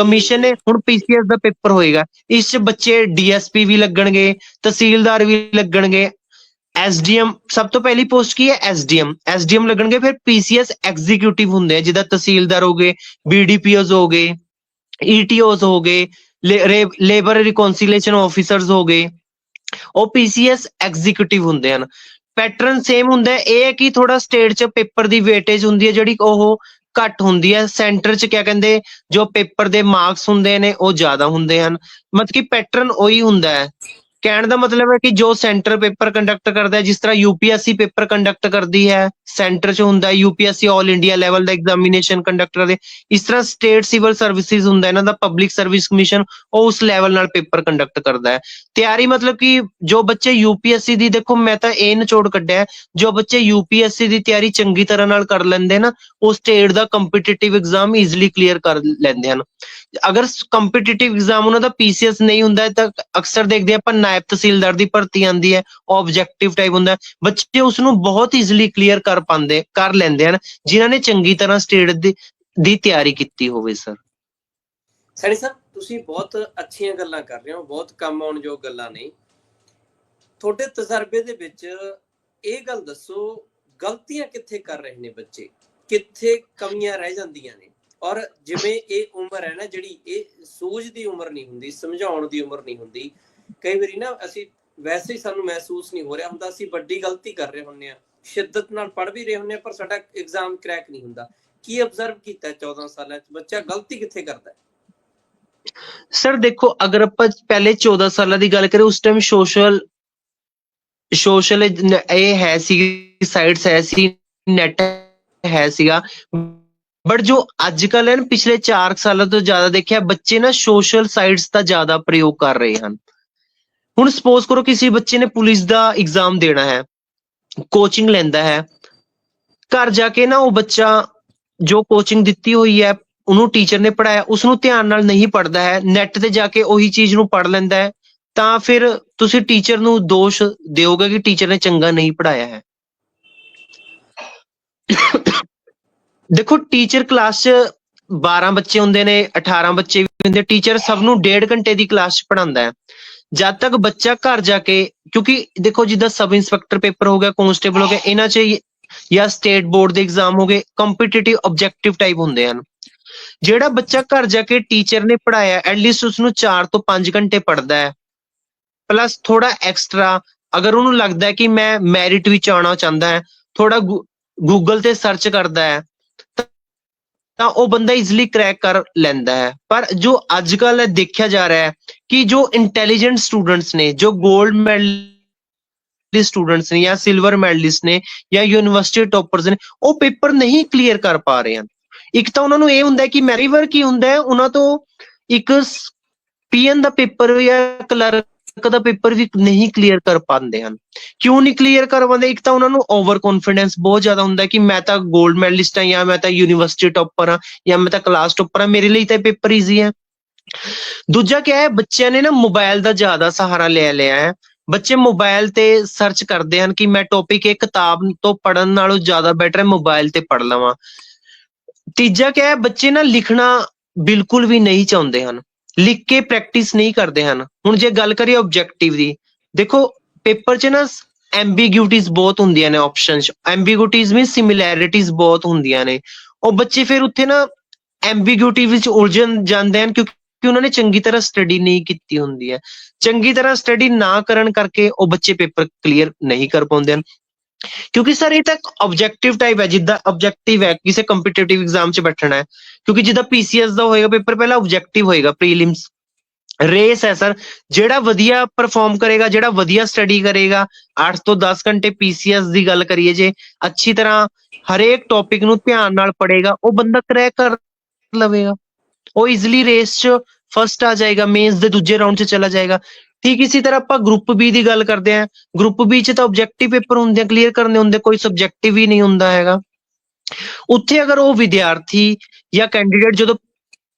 ਕਮਿਸ਼ਨ ਨੇ ਹੁਣ ਪੀਸੀਐਸ ਦਾ ਪੇਪਰ ਹੋਏਗਾ। ਇਸ 'ਚ ਬੱਚੇ ਡੀਐਸਪੀ ਵੀ ਲੱਗਣਗੇ, ਤਹਿਸੀਲਦਾਰ ਵੀ ਲੱਗਣਗੇ। ਐਸਡੀਐਮ ਸਭ ਤੋਂ ਪਹਿਲੀ ਪੋਸਟ ਕੀ ਹੈ? ਐਸਡੀਐਮ ਐਸਡੀਐਮ ਲੱਗਣਗੇ, ਫਿਰ ਪੀਸੀਐਸ ਐਗਜ਼ੀਕਿਊਟਿਵ ਹੁੰਦੇ ਆ ਜਿਹਦਾ ਤਹਿਸੀਲਦਾਰ ਹੋਗੇ ਬੀਡੀਪੀਓਜ਼ ਹੋਗੇ ਈਟੀਓਜ਼ ਹੋਗੇ ਲੇਬਰ ਰਿਕਨਸੀਲੀਏਸ਼ਨ ਆਫੀਸਰਸ ਹੋਗੇ ਉਹ ਪੀਸੀਐਸ ਐਗਜ਼ੀਕਿਊਟਿਵ ਹੁੰਦੇ ਹਨ। ਪੈਟਰਨ ਸੇਮ ਹੁੰਦਾ ਇਹ ਹੈ ਕਿ ਥੋੜਾ ਸਟੇਟ 'ਚ ਪੇਪਰ ਦੀ ਵੇਟੇਜ ਹੁੰਦੀ ਹੈ, ਜਿਹੜੀ ਉਹ ਘੱਟ ਹੁੰਦੀ ਹੈ। ਸੈਂਟਰ 'ਚ ਕਿਆ ਕਹਿੰਦੇ, ਜੋ ਪੇਪਰ ਦੇ ਮਾਰਕਸ ਹੁੰਦੇ ਨੇ, ਉਹ ਜ਼ਿਆਦਾ ਹੁੰਦੇ ਹਨ। ਮਤਲਬ ਕਿ ਪੈਟਰਨ ਉਹੀ ਹੁੰਦਾ ਹੈ। ਕਹਿਣ ਦਾ ਮਤਲਬ ਹੈ ਕਿ ਜੋ ਸੈਂਟਰ ਪੇਪਰ ਕੰਡਕਟ ਕਰਦਾ ਹੈ, ਜਿਸ ਤਰ੍ਹਾਂ ਯੂਪੀਐਸਸੀ ਪੇਪਰ ਕੰਡਕਟ ਕਰਦੀ ਹੈ ਸੈਂਟਰ 'ਚ ਹੁੰਦਾ ਹੈ ਯੂਪੀਐਸਸੀ 올 ਇੰਡੀਆ ਲੈਵਲ ਦਾ ਐਗਜ਼ਾਮੀਨੇਸ਼ਨ ਕੰਡਕਟ ਕਰਦੇ ਇਸ ਤਰ੍ਹਾਂ ਸਟੇਟ ਸਿਵਲ ਸਰਵਿਸਿਜ਼ ਹੁੰਦਾ ਇਹਨਾਂ ਦਾ ਪਬਲਿਕ ਸਰਵਿਸ ਕਮਿਸ਼ਨ ਉਹ ਉਸ ਲੈਵਲ ਨਾਲ ਪੇਪਰ ਕੰਡਕਟ ਕਰਦਾ ਹੈ। ਤਿਆਰੀ ਮਤਲਬ ਕਿ ਜੋ ਬੱਚੇ ਯੂਪੀਐਸਸੀ ਦੀ, ਦੇਖੋ ਮੈਂ ਤਾਂ ਇਹ ਨਿਚੋੜ ਕੱਢਿਆ, ਜੋ ਬੱਚੇ ਯੂਪੀਐਸਸੀ ਦੀ ਤਿਆਰੀ ਚੰਗੀ ਤਰ੍ਹਾਂ ਨਾਲ ਕਰ ਲੈਂਦੇ ਨਾ, ਉਹ ਸਟੇਟ ਦਾ ਕੰਪੀਟੀਟਿਵ ਐਗਜ਼ਾਮ ਈਜ਼ੀਲੀ ਕਲੀਅਰ ਕਰ ਲੈਂਦੇ ਹਨ। ਅਗਰ ਕੰਪੀਟੀਟਿਵ ਐਗਜ਼ਾਮ ਉਹਨਾਂ ਦਾ ਪੀਸੀਐਸ ਨਹੀਂ ਹੁੰਦਾ ਤਾਂ ਅਕਸਰ ਦੇਖਦੇ ਆਪਾਂ ਨਾਇਬ ਤਹਿਸੀਲਦਾਰ ਦੀ ਭਰਤੀ ਆਂਦੀ ਹੈ ਆਬਜੈਕਟਿਵ ਟਾਈਪ ਹੁੰਦਾ ਬੱਚੇ ਉਸ ਨੂੰ ਬਹੁਤ ਈਜ਼ੀਲੀ ਕਲੀਅਰ ਕਰ ਪਾਉਂਦੇ, ਕਰ ਲੈਂਦੇ ਹਨ, ਜਿਨ੍ਹਾਂ ਨੇ ਚੰਗੀ ਤਰ੍ਹਾਂ ਸਟੇਟ ਦੀ ਦੀ ਤਿਆਰੀ ਕੀਤੀ ਹੋਵੇ ਸਰ ਸੈਣੀ ਸਾਹਿਬ ਤੁਸੀਂ ਬਹੁਤ ਅੱਛੀਆਂ ਗੱਲਾਂ ਕਰ ਰਹੇ ਹੋ, ਬਹੁਤ ਕੰਮ ਆਉਣਯੋਗ ਗੱਲਾਂ ਨੇ। ਤੁਹਾਡੇ ਤਜਰਬੇ ਦੇ ਵਿੱਚ ਇਹ ਗੱਲ ਦੱਸੋ, ਗਲਤੀਆਂ ਕਿੱਥੇ ਕਰ ਰਹੇ ਨੇ ਬੱਚੇ? ਕਿੱਥੇ ਕਮੀਆਂ ਰਹਿ ਜਾਂਦੀਆਂ ਨੇ? ਔਰ ਜਿਵੇਂ ਇਹ ਉਮਰ ਹੈ ਨਾ, ਜਿਹੜੀ ਇਹ ਸੂਝ ਦੀ ਉਮਰ ਨਹੀਂ ਹੁੰਦੀ, ਸਮਝਾਉਣ ਦੀ ਉਮਰ ਨਹੀਂ ਹੁੰਦੀ। ਕਈ ਵਾਰੀ ਨਾ, ਅਸੀਂ ਵੈਸੇ ਹੀ ਸਾਨੂੰ ਮਹਿਸੂਸ ਨਹੀਂ ਹੋ ਰਿਹਾ ਹੁੰਦਾ, ਅਸੀਂ ਵੱਡੀ ਗਲਤੀ ਕਰ ਰਹੇ ਹੁੰਨੇ ਆ ਸ਼ਿੱਦਤ ਨਾਲ ਪੜ੍ਹ ਵੀ ਰਹੇ ਹੁੰਨੇ ਪਰ ਸਾਡਾ ਐਗਜ਼ਾਮ ਕ੍ਰੈਕ ਨਹੀਂ ਹੁੰਦਾ। ਕੀ ਅਬਜ਼ਰਵ ਕੀਤਾ 14 ਸਾਲਾਂ ਚ? ਬੱਚਾ ਗਲਤੀ ਕਿੱਥੇ ਕਰਦਾ ਹੈ? ਸਰ ਦੇਖੋ, ਅਗਰ ਆਪਾਂ ਪਹਿਲੇ 14 ਸਾਲਾਂ ਦੀ ਗੱਲ ਕਰੀਏ, ਉਸ ਟਾਈਮ ਸੋਸ਼ਲ ਸੋਸ਼ਲ ਇਹ ਹੈ ਸੀ ਸਾਈਟਸ ਹੈ ਸੀ ਨੈਟ ਹੈ ਸੀਗਾ। ਬਟ ਜੋ ਅੱਜ ਕੱਲ ਹੈ ਪਿਛਲੇ 4 ਸਾਲਾਂ ਤੋਂ ਜ਼ਿਆਦਾ ਦੇਖਿਆ, ਬੱਚੇ ਨਾ ਸੋਸ਼ਲ ਸਾਈਟਸ ਦਾ ਜ਼ਿਆਦਾ ਪ੍ਰਯੋਗ ਕਰ ਰਹੇ ਹਨ। ਹੁਣ ਸਪੋਜ਼ ਕਰੋ, ਕਿਸੇ ਬੱਚੇ ਨੇ ਪੁਲਿਸ ਦਾ ਐਗਜ਼ਾਮ ਦੇਣਾ ਹੈ। ਕੋਚਿੰਗ ਲੈਂਦਾ ਹੈ। ਘਰ ਜਾ ਕੇ ਨਾ ਉਹ ਬੱਚਾ ਜੋ ਕੋਚਿੰਗ ਦਿੱਤੀ ਹੋਈ ਹੈ, ਉਹਨੂੰ ਟੀਚਰ ਨੇ ਪੜਾਇਆ ਉਸ ਨੂੰ ਧਿਆਨ ਨਾਲ ਨਹੀਂ ਪੜਦਾ ਹੈ। ਨੈਟ ਤੇ ਜਾ ਕੇ ਉਹੀ ਚੀਜ਼ ਨੂੰ ਪੜ ਲੈਂਦਾ ਹੈ। ਤਾਂ ਫਿਰ ਤੁਸੀਂ ਟੀਚਰ ਨੂੰ ਦੋਸ਼ ਦਿਓਗੇ ਕਿ ਟੀਚਰ ਨੇ ਚੰਗਾ ਨਹੀਂ ਪੜਾਇਆ ਹੈ। ਦੇਖੋ ਟੀਚਰ ਕਲਾਸ 'ਚ 12 ਬੱਚੇ ਹੁੰਦੇ ਨੇ 18 ਬੱਚੇ ਵੀ ਹੁੰਦੇ ਟੀਚਰ ਸਭ ਨੂੰ ਡੇਢ ਘੰਟੇ ਦੀ ਕਲਾਸ 'ਚ ਪੜਾਉਂਦਾ ਹੈ। ਜਦ ਤੱਕ ਬੱਚਾ ਘਰ ਜਾ ਕੇ, ਕਿਉਂਕਿ ਦੇਖੋ ਜਿੱਦਾਂ ਸਬ ਇੰਸਪੈਕਟਰ ਪੇਪਰ ਹੋ ਗਿਆ ਕਨਸਟੇਬਲ ਹੋ ਗਿਆ, ਇਹਨਾਂ 'ਚ ਜਾਂ ਸਟੇਟ ਬੋਰਡ ਦੇ ਐਗਜ਼ਾਮ ਹੋ ਗਏ ਕੰਪੀਟੀਟਿਵ ਆਬਜੈਕਟਿਵ ਟਾਈਪ ਹੁੰਦੇ ਹਨ। ਜਿਹੜਾ ਬੱਚਾ ਘਰ ਜਾ ਕੇ ਟੀਚਰ ਨੇ ਪੜਾਇਆ ਐਟਲੀਸਟ ਉਸ ਨੂੰ 4 ਤੋਂ 5 ਘੰਟੇ ਪੜਦਾ ਹੈ। ਪਲੱਸ ਥੋੜਾ ਐਕਸਟਰਾ ਅਗਰ ਉਹਨੂੰ ਲੱਗਦਾ ਹੈ ਕਿ ਮੈਂ ਮੈਰਿਟ ਵਿੱਚ ਆਉਣਾ ਚਾਹੁੰਦਾ ਹੈ ਥੋੜਾ ਗੂਗਲ ਤੇ ਸਰਚ ਕਰਦਾ ਹੈ, ਤਾਂ- ਉਹ ਬੰਦਾ ਈਜ਼ਲੀ ਕ੍ਰੈਕ ਕਰ ਲੈਂਦਾ ਹੈ। ਪਰ ਜੋ ਅੱਜ ਕੱਲ ਦੇਖਿਆ ਜਾ ਰਿਹਾ ਹੈ ਕਿ ਜੋ ਇੰਟੈਲੀਜੈਂਟ ਸਟੂਡੈਂਟਸ ਨੇ, ਜੋ 골ਡ ਮੈਡਲ ਸਟੂਡੈਂਟਸ ਨੇ ਜਾਂ ਸਿਲਵਰ ਮੈਡਲਿਸਟ ਨੇ ਜਾਂ ਯੂਨੀਵਰਸਿਟੀ ਟੌਪਰਸ ਨੇ, ਉਹ ਪੇਪਰ ਨਹੀਂ ਕਲੀਅਰ ਕਰ ਪਾ ਰਹੇ ਹਨ। ਇੱਕ ਤਾਂ ਉਹਨਾਂ ਨੂੰ ਇਹ ਹੁੰਦਾ ਕਿ ਮੈਰੀਵਰ ਕੀ ਹੁੰਦਾ ਹੈ, ਉਹਨਾਂ ਤੋਂ ਇੱਕ ਪੀਐਨ ਦਾ ਪੇਪਰ ਜਾਂ ਕਲਰਕ ਦਾ ਪੇਪਰ ਵੀ ਨਹੀਂ ਕਲੀਅਰ ਕਰ ਪਾਉਂਦੇ ਹਨ। ਕਿਉਂ ਨਹੀਂ ਕਲੀਅਰ ਕਰ ਪਾਉਂਦੇ? ਇੱਕ ਤਾਂ ਉਹਨਾਂ ਨੂੰ ਓਵਰ ਕੌਨਫੀਡੈਂਸ ਬਹੁਤ ਜ਼ਿਆਦਾ ਹੁੰਦਾ ਕਿ ਮੈਂ ਤਾਂ 골ਡ ਮੈਡਲਿਸਟ ਹਾਂ ਜਾਂ ਮੈਂ ਤਾਂ ਯੂਨੀਵਰਸਿਟੀ ਟੌਪਰ ਹਾਂ ਜਾਂ ਮੈਂ ਤਾਂ ਕਲਾਸ ਟੌਪਰ ਹਾਂ, ਮੇਰੇ ਲਈ ਤਾਂ ਪੇਪਰ ਈਜ਼ੀ ਹੈ। ਦੂਜਾ ਕੀ ਹੈ, ਬੱਚਿਆਂ ਨੇ ਨਾ ਮੋਬਾਈਲ ਦਾ ਜ਼ਿਆਦਾ ਸਹਾਰਾ ਲੈ ਲਿਆ ਹੈ। ਬੱਚੇ ਮੋਬਾਈਲ ਤੇ ਸਰਚ ਕਰਦੇ ਹਨ ਕਿ ਮੈਂ ਟੌਪਿਕ ਇਹ ਕਿਤਾਬ ਤੋਂ ਪੜਨ ਨਾਲੋਂ ਜ਼ਿਆਦਾ ਬੈਟਰ ਹੈ ਮੋਬਾਈਲ ਤੇ ਪੜ ਲਵਾਂ। ਤੀਜਾ ਕੀ ਹੈ, ਬੱਚੇ ਨਾ ਲਿਖਣਾ ਬਿਲਕੁਲ ਵੀ ਨਹੀਂ ਚਾਹੁੰਦੇ ਹਨ। ਲਿਖ ਕੇ ਪ੍ਰੈਕਟਿਸ ਨਹੀਂ ਕਰਦੇ ਹਨ। ਹੁਣ ਜੇ ਗੱਲ ਕਰੀਏ ਆਬਜੈਕਟਿਵ ਦੀ, ਦੇਖੋ ਪੇਪਰ 'ਚ ਨਾ ਐਂਬੀਗਿਊਟੀਜ਼ ਬਹੁਤ ਹੁੰਦੀਆਂ ਨੇ ਆਪਸ਼ਨਸ ਐਂਬੀਗਿਊਟੀਜ਼ ਮੀਨ ਸਿਮਿਲੈਰਿਟੀਜ਼ ਬਹੁਤ ਹੁੰਦੀਆਂ ਨੇ। ਉਹ ਬੱਚੇ ਫਿਰ ਉੱਥੇ ਨਾ ਐਂਬੀਗਿਊਟੀ ਵਿੱਚ ਉਲਝਣ ਜਾਂਦੇ ਹਨ ਕਿਉਂਕਿ ਕਿ ਉਹਨਾਂ ਨੇ ਚੰਗੀ ਤਰ੍ਹਾਂ ਸਟੱਡੀ ਨਹੀਂ ਕੀਤੀ ਹੁੰਦੀ ਹੈ। ਚੰਗੀ ਤਰ੍ਹਾਂ ਸਟੱਡੀ ਨਾ ਕਰਨ ਕਰਕੇ ਉਹ ਬੱਚੇ ਪੇਪਰ ਕਲੀਅਰ ਨਹੀਂ ਕਰ ਪਾਉਂਦੇ ਹਨ। ਕਿਉਂਕਿ ਸਰ ਇਹ ਤਾਂ ਆਬਜੈਕਟਿਵ ਟਾਈਪ ਹੈ, ਜਿੱਦਾਂ ਆਬਜੈਕਟਿਵ ਹੈ, ਕਿਸੇ ਕੰਪੀਟੀਟਿਵ ਐਗਜ਼ਾਮ 'ਚ ਬੈਠਣਾ ਹੈ। ਕਿਉਂਕਿ ਜਿੱਦਾਂ ਪੀਸੀਐਸ ਦਾ ਹੋਏਗਾ ਪੇਪਰ ਪਹਿਲਾਂ ਆਬਜੈਕਟਿਵ ਹੋਏਗਾ ਪ੍ਰੀਲਿਮਸ ਰੇਸ ਹੈ ਸਰ ਜਿਹੜਾ ਵਧੀਆ ਪਰਫਾਰਮ ਕਰੇਗਾ, ਜਿਹੜਾ ਵਧੀਆ ਸਟੱਡੀ ਕਰੇਗਾ 8 ਤੋਂ 10 ਘੰਟੇ ਪੀਸੀਐਸ ਦੀ ਗੱਲ ਕਰੀਏ ਜੇ, ਅੱਛੀ ਤਰ੍ਹਾਂ ਹਰੇਕ ਟੌਪਿਕ ਨੂੰ ਧਿਆਨ ਨਾਲ ਪੜੇਗਾ ਉਹ ਬੰਦਾ ਕਰੈਕ ਕਰ ਲਵੇਗਾ। ਉਹ ਈਜ਼ੀਲੀ ਰੇਸ 'ਚ ਫਸਟ ਆ ਜਾਏਗਾ ਮੇਨਸ ਦੇ ਦੂਜੇ ਰਾਉਂਡ 'ਚ ਚਲਾ ਜਾਏਗਾ। ਠੀਕ ਇਸੇ ਤਰ੍ਹਾਂ ਆਪਾਂ ਗਰੁੱਪ ਬੀ ਦੀ ਗੱਲ ਕਰਦੇ ਹਾਂ। ਗਰੁੱਪ ਬੀ 'ਚ ਤਾਂ ਆਬਜੈਕਟਿਵ ਪੇਪਰ ਹੁੰਦੇ ਆ ਕਲੀਅਰ ਕਰਨੇ ਹੁੰਦੇ, ਕੋਈ ਸਬਜੈਕਟਿਵ ਹੀ ਨਹੀਂ ਹੁੰਦਾ ਹੈਗਾ। ਉੱਥੇ ਅਗਰ ਉਹ ਵਿਦਿਆਰਥੀ ਜਾਂ ਕੈਂਡੀਡੇਟ ਜਦੋਂ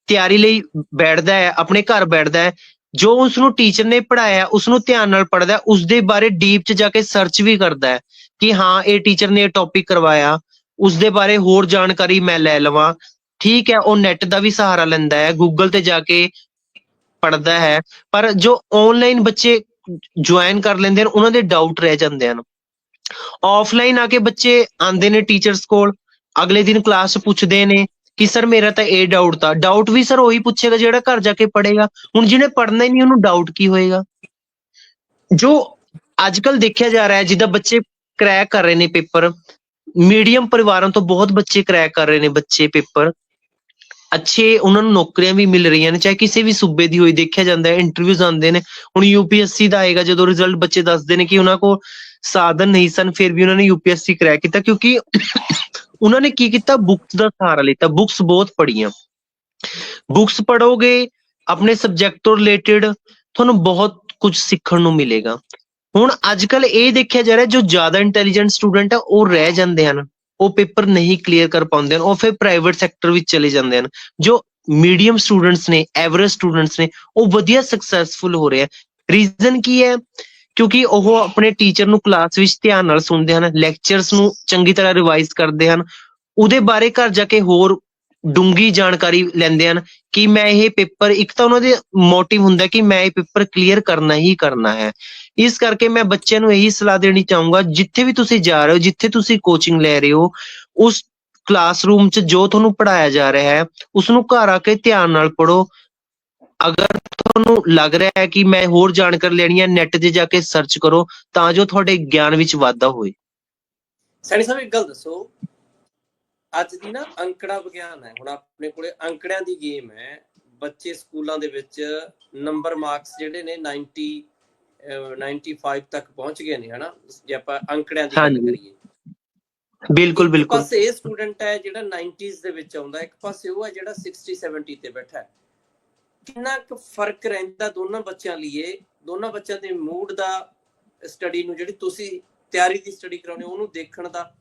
ਤਿਆਰੀ ਲਈ ਬੈਠਦਾ ਹੈ, ਆਪਣੇ ਘਰ ਬੈਠਦਾ ਹੈ, ਜੋ ਉਸ ਨੂੰ ਟੀਚਰ ਨੇ ਪੜਾਇਆ ਉਸ ਨੂੰ ਧਿਆਨ ਨਾਲ ਪੜਦਾ ਹੈ ਉਸ ਦੇ ਬਾਰੇ ਡੀਪ 'ਚ ਜਾ ਕੇ ਸਰਚ ਵੀ ਕਰਦਾ ਹੈ ਕਿ ਹਾਂ, ਇਹ ਟੀਚਰ ਨੇ ਇਹ ਟੌਪਿਕ ਕਰਵਾਇਆ ਉਸ ਦੇ ਬਾਰੇ ਹੋਰ ਜਾਣਕਾਰੀ ਮੈਂ ਲੈ ਲਵਾਂ। ਠੀਕ ਹੈ, ਉਹ ਨੈਟ ਦਾ ਵੀ ਸਹਾਰਾ ਲੈਂਦਾ ਹੈ ਗੂਗਲ ਤੇ ਜਾ ਕੇ ਪੜਦਾ ਹੈ, ਪਰ ਜੋ ਆਨਲਾਈਨ ਬੱਚੇ ਜੁਆਇਨ ਕਰ ਲੈਂਦੇ ਹਨ, ਉਹਨਾਂ ਦੇ ਡਾਊਟ ਰਹਿ ਜਾਂਦੇ ਹਨ। ਆਫਲਾਈਨ ਆ ਕੇ ਬੱਚੇ ਆਂਦੇ ਨੇ ਟੀਚਰਸ ਕੋਲ, ਅਗਲੇ ਦਿਨ ਕਲਾਸ ਪੁੱਛਦੇ ਨੇ ਕਿ ਸਰ ਮੇਰਾ ਤਾਂ ਇਹ ਡਾਊਟ ਤਾਂ ਡਾਊਟ ਵੀ ਸਰ ਉਹੀ ਪੁੱਛੇਗਾ ਜਿਹੜਾ ਘਰ ਜਾ ਕੇ ਪੜੇਗਾ ਹੁਣ ਜਿਹਨੇ ਪੜਨਾ ਹੀ ਨਹੀਂ, ਉਹਨੂੰ ਡਾਊਟ ਕੀ ਹੋਏਗਾ? ਜੋ ਅੱਜ ਅੱਜਕੱਲ ਦੇਖਿਆ ਜਾ ਰਿਹਾ ਹੈ, ਜਿੱਦਾਂ ਬੱਚੇ ਕਰੈਕ ਕਰ ਰਹੇ ਨੇ ਪੇਪਰ ਮੀਡੀਅਮ ਪਰਿਵਾਰਾਂ ਤੋਂ ਬਹੁਤ ਬੱਚੇ ਕਰੈਕ ਕਰ ਰਹੇ ਨੇ ਬੱਚੇ ਪੇਪਰ ਅੱਛੇ ਉਹਨਾਂ ਨੂੰ ਨੌਕਰੀਆਂ ਵੀ ਮਿਲ ਰਹੀਆਂ ਨੇ, ਚਾਹੇ ਕਿਸੇ ਵੀ ਸੂਬੇ ਦੀ ਹੋਈ, ਦੇਖਿਆ ਜਾਂਦਾ ਹੈ ਇੰਟਰਵਿਊਜ਼ ਆਉਂਦੇ ਨੇ। ਹੁਣ ਯੂਪੀਐਸਸੀ ਦਾ ਆਏਗਾ, ਜਦੋਂ ਰਿਜ਼ਲਟ ਬੱਚੇ ਦੱਸਦੇ ਨੇ ਕਿ ਉਹਨਾਂ ਕੋਲ ਸਾਧਨ ਨਹੀਂ ਸਨ, ਫਿਰ ਵੀ ਉਹਨਾਂ ਨੇ ਯੂਪੀਐਸਸੀ ਕ੍ਰੈਕ ਕੀਤਾ, ਕਿਉਂਕਿ ਉਹਨਾਂ ਨੇ ਕੀ ਕੀਤਾ? ਬੁੱਕਸ ਦਾ ਸਹਾਰਾ ਲਿੱਤਾ। ਬੁੱਕਸ ਬਹੁਤ ਪੜ੍ਹੀਆਂ। ਬੁੱਕਸ ਪੜੋਗੇ ਆਪਣੇ ਸਬਜੈਕਟ ਤੋਂ ਰਿਲੇਟਡ ਤੁਹਾਨੂੰ ਬਹੁਤ ਕੁਝ ਸਿੱਖਣ ਨੂੰ ਮਿਲੇਗਾ। ਹੁਣ ਅੱਜ ਕੱਲ ਇਹ ਦੇਖਿਆ ਜਾ ਰਿਹਾ, ਜੋ ਜ਼ਿਆਦਾ ਇੰਟੈਲੀਜੈਂਟ ਸਟੂਡੈਂਟ ਆ ਉਹ ਰਹਿ ਜਾਂਦੇ ਹਨ। ਉਹ ਪੇਪਰ ਨਹੀਂ ਕਲੀਅਰ ਕਰ ਪਾਉਂਦੇ ਹਨ, ਉਹ ਫਿਰ ਪ੍ਰਾਈਵੇਟ ਸੈਕਟਰ ਵਿੱਚ ਚਲੇ ਜਾਂਦੇ ਹਨ। ਜੋ ਮੀਡੀਅਮ ਸਟੂਡੈਂਟਸ ਨੇ ਐਵਰੇਜ ਸਟੂਡੈਂਟਸ ਨੇ, ਉਹ ਵਧੀਆ ਸਕਸੈਸਫੁਲ ਹੋ ਰਹੇ ਆ ਰੀਜ਼ਨ ਕੀ ਹੈ? ਕਿਉਂਕਿ ਉਹ ਆਪਣੇ ਟੀਚਰ ਨੂੰ ਕਲਾਸ ਵਿੱਚ ਧਿਆਨ ਨਾਲ ਸੁਣਦੇ ਹਨ ਲੈਕਚਰਸ ਨੂੰ ਚੰਗੀ ਤਰ੍ਹਾਂ ਰਿਵਾਈਜ਼ ਕਰਦੇ ਹਨ। ਉਹਦੇ ਬਾਰੇ ਘਰ ਜਾ ਕੇ ਹੋਰ ਡੂੰਗੀ ਜਾਣਕਾਰੀ ਲੈਂਦੇ ਹਨ ਕਿ ਮੈਂ ਇਹ ਪੇਪਰ, ਇੱਕ ਤਾਂ ਉਹਨਾਂ ਦੇ ਮੋਟਿਵ ਹੁੰਦਾ ਕਿ ਮੈਂ ਇਹ ਪੇਪਰ ਕਲੀਅਰ ਕਰਨਾ ਹੀ ਕਰਨਾ ਹੈ। ਇਸ ਕਰਕੇ ਮੈਂ ਬੱਚਿਆਂ ਨੂੰ ਇਹੀ ਸਲਾਹ ਦੇਣੀ ਚਾਹੂੰਗਾ, ਜਿੱਥੇ ਵੀ ਤੁਸੀਂ ਜਾ ਰਹੇ ਹੋ, ਜਿੱਥੇ ਤੁਸੀਂ ਕੋਚਿੰਗ ਲੈ ਰਹੇ ਹੋ, ਉਸ ਕਲਾਸਰੂਮ 'ਚ ਜੋ ਤੁਹਾਨੂੰ ਪੜਾਇਆ ਜਾ ਰਿਹਾ ਹੈ ਉਸ ਨੂੰ ਘਰ ਆ ਕੇ ਧਿਆਨ ਨਾਲ ਪੜੋ ਅਗਰ ਤੁਹਾਨੂੰ ਲੱਗ ਰਿਹਾ ਹੈ ਕਿ ਮੈਂ ਹੋਰ ਜਾਣਕਾਰੀ ਲੈਣੀ ਹੈ ਨੈਟ 'ਤੇ ਜਾ ਕੇ ਸਰਚ ਕਰੋ, ਤਾਂ ਜੋ ਤੁਹਾਡੇ ਗਿਆਨ ਵਿੱਚ ਵਾਧਾ ਹੋਵੇ ਸੈਣੀ ਸਾਹਿਬ, ਇੱਕ ਗੱਲ ਦੱਸੋ। ਅੱਜ ਦੀ ਨਾ ਅੰਕੜਾ ਵਿਗਿਆਨ ਹੈ। ਹੁਣ ਆਪਣੇ ਕੋਲੇ ਅੰਕੜਿਆਂ ਦੀ ਗੇਮ ਹੈ। ਬੱਚੇ ਸਕੂਲਾਂ ਦੇ ਵਿੱਚ ਨੰਬਰ ਮਾਰਕਸ ਜਿਹੜੇ ਨੇ 90 95 ਤੱਕ ਪਹੁੰਚ ਗਏ ਨੇ ਹਨਾ? ਜੇ ਆਪਾਂ ਅੰਕੜਿਆਂ ਦੀ ਗੱਲ। ਕਰੀਏ। ਬਿਲਕੁਲ ਇੱਕ ਬਿਲਕੁਲ। ਪਾਸੇ ਇਹ ਸਟੂਡੈਂਟ ਹੈ ਜਿਹੜਾ 90s ਦੇ ਵਿੱਚ ਆਉਂਦਾ ਇੱਕ ਪਾਸੇ ਉਹ ਹੈ ਜਿਹੜਾ 60 70 ਤੇ ਬੈਠਾ ਹੈ। ਕਿੰਨਾ ਕੁ ਫ਼ਰਕ ਰਹਿੰਦਾ ਦੋਨਾਂ ਬੱਚਿਆਂ ਲਈ ਦੋਨਾਂ ਬੱਚਿਆਂ ਦੇ ਮੂਡ ਦਾ ਸਟੱਡੀ ਨੂੰ ਜਿਹੜੀ ਤੁਸੀਂ ਤਿਆਰੀ ਦੀ ਸਟੱਡੀ ਕਰਾਉਣੀ ਉਹਨੂੰ ਦੇਖਣ ਦਾ।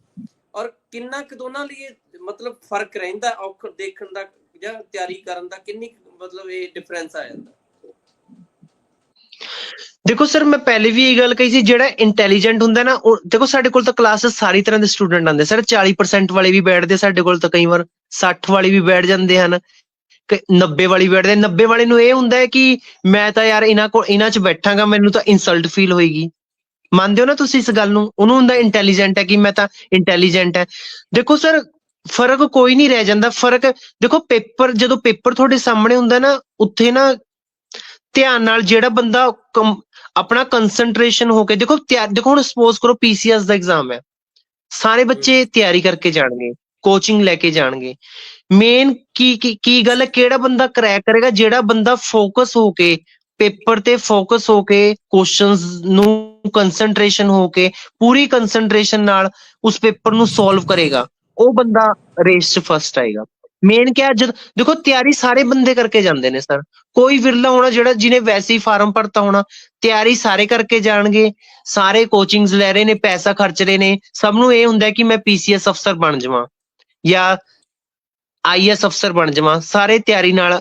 ਔਰ ਕਿੰਨਾ ਕੁ ਦੋਨਾਂ ਲਈ ਮਤਲਬ ਫ਼ਰਕ ਰਹਿੰਦਾ ਔਖ ਦੇਖਣ ਦਾ ਜਾਂ ਤਿਆਰੀ ਕਰਨ ਦਾ ਕਿੰਨੀ ਮਤਲਬ ਇਹ ਡਿਫਰੈਂਸ ਆ ਜਾਂਦਾ? ਦੇਖੋ ਸਰ, ਮੈਂ ਪਹਿਲੇ ਵੀ ਇਹ ਗੱਲ ਕਹੀ ਸੀ, ਜਿਹੜਾ ਇੰਟੈਲੀਜੈਂਟ ਹੁੰਦਾ ਨਾ, ਉਹ ਦੇਖੋ ਸਾਡੇ ਕੋਲ ਤਾਂ ਕਲਾਸਸ ਸਾਰੀ ਤਰ੍ਹਾਂ ਦੇ ਸਟੂਡੈਂਟ ਆਉਂਦੇ ਸਰ 40% ਵਾਲੇ ਵੀ ਬੈਠਦੇ ਸਾਡੇ ਕੋਲ ਤਾਂ ਕਈ ਵਾਰ 60 ਵਾਲੇ ਵੀ ਬੈਠ ਜਾਂਦੇ ਹਨ, ਕਿ 90 ਵਾਲੀ ਬੈਠਦੇ 90 ਵਾਲੇ ਨੂੰ ਇਹ ਹੁੰਦਾ ਹੈ ਕਿ ਮੈਂ ਤਾਂ ਯਾਰ ਇਹਨਾਂ ਕੋਲ, ਇਹਨਾਂ 'ਚ ਬੈਠਾਂਗਾ, ਮੈਨੂੰ ਤਾਂ ਇਨਸਲਟ ਫੀਲ ਹੋਏਗੀ। ਮੰਨਦੇ ਹੋ ਨਾ ਤੁਸੀਂ ਇਸ ਗੱਲ ਨੂੰ? ਉਹਨੂੰ ਹੁੰਦਾ ਇੰਟੈਲੀਜੈਂਟ ਹੈ ਕਿ ਮੈਂ ਤਾਂ ਇੰਟੈਲੀਜੈਂਟ ਹੈ। ਦੇਖੋ ਸਰ, ਫ਼ਰਕ ਕੋਈ ਨਹੀਂ ਰਹਿ ਜਾਂਦਾ, ਫ਼ਰਕ ਦੇਖੋ ਪੇਪਰ, ਜਦੋਂ ਪੇਪਰ ਤੁਹਾਡੇ ਸਾਹਮਣੇ ਹੁੰਦਾ ਨਾ, ਉੱਥੇ ਨਾ ਧਿਆਨ ਨਾਲ ਜਿਹੜਾ ਬੰਦਾ ਆਪਣਾ ਕੰਸੰਟਰੇਸ਼ਨ ਹੋ ਕੇ ਦੇਖੋ ਦੇਖੋ ਹੁਣ ਸਪੋਜ਼ ਕਰੋ ਪੀਸੀਐਸ ਦਾ ਐਗਜ਼ਾਮ ਹੈ। ਸਾਰੇ ਬੱਚੇ ਤਿਆਰੀ ਕਰਕੇ ਜਾਣਗੇ ਕੋਚਿੰਗ ਲੈ ਕੇ ਜਾਣਗੇ। ਮੇਨ ਕੀ ਕੀ ਗੱਲ ਹੈ ਕਿਹੜਾ ਬੰਦਾ ਕਰੈਕ ਕਰੇਗਾ ਜਿਹੜਾ ਬੰਦਾ ਫੋਕਸ ਹੋ ਕੇ ਪੇਪਰ ਤੇ ਫੋਕਸ ਹੋ ਕੇ ਕੁਐਸਚਨਸ ਨੂੰ ਕੰਸੰਟਰੇਸ਼ਨ ਹੋ ਕੇ ਪੂਰੀ ਕੰਸੰਟਰੇਸ਼ਨ ਨਾਲ ਉਸ ਪੇਪਰ ਨੂੰ ਸੋਲਵ ਕਰੇਗਾ ਉਹ ਬੰਦਾ ਰੇਸ 'ਚ ਫਸਟ ਆਏਗਾ। ਮੇਨ ਕਿਆ ਜਦ ਦੇਖੋ ਤਿਆਰੀ ਸਾਰੇ ਬੰਦੇ ਕਰਕੇ ਜਾਂਦੇ ਨੇ ਸਰ ਕੋਈ ਵਿਰਲਾ ਹੋਣਾ ਜਿਹੜਾ ਜਿਹਨੇ ਵੈਸੇ ਹੀ ਫਾਰਮ ਭਰਤਾ ਹੋਣਾ, ਤਿਆਰੀ ਸਾਰੇ ਕਰਕੇ ਜਾਣਗੇ, ਸਾਰੇ ਕੋਚਿੰਗਸ ਲੈ ਰਹੇ ਨੇ, ਪੈਸਾ ਖਰਚ ਰਹੇ ਨੇ, ਸਭ ਨੂੰ ਇਹ ਹੁੰਦਾ ਕਿ ਮੈਂ ਪੀਸੀਐਸ ਅਫਸਰ ਬਣ ਜਾਵਾਂ ਜਾਂ ਆਈਐਸ ਅਫਸਰ ਬਣ ਜਾਵਾਂ, ਸਾਰੇ ਤਿਆਰੀ ਨਾਲ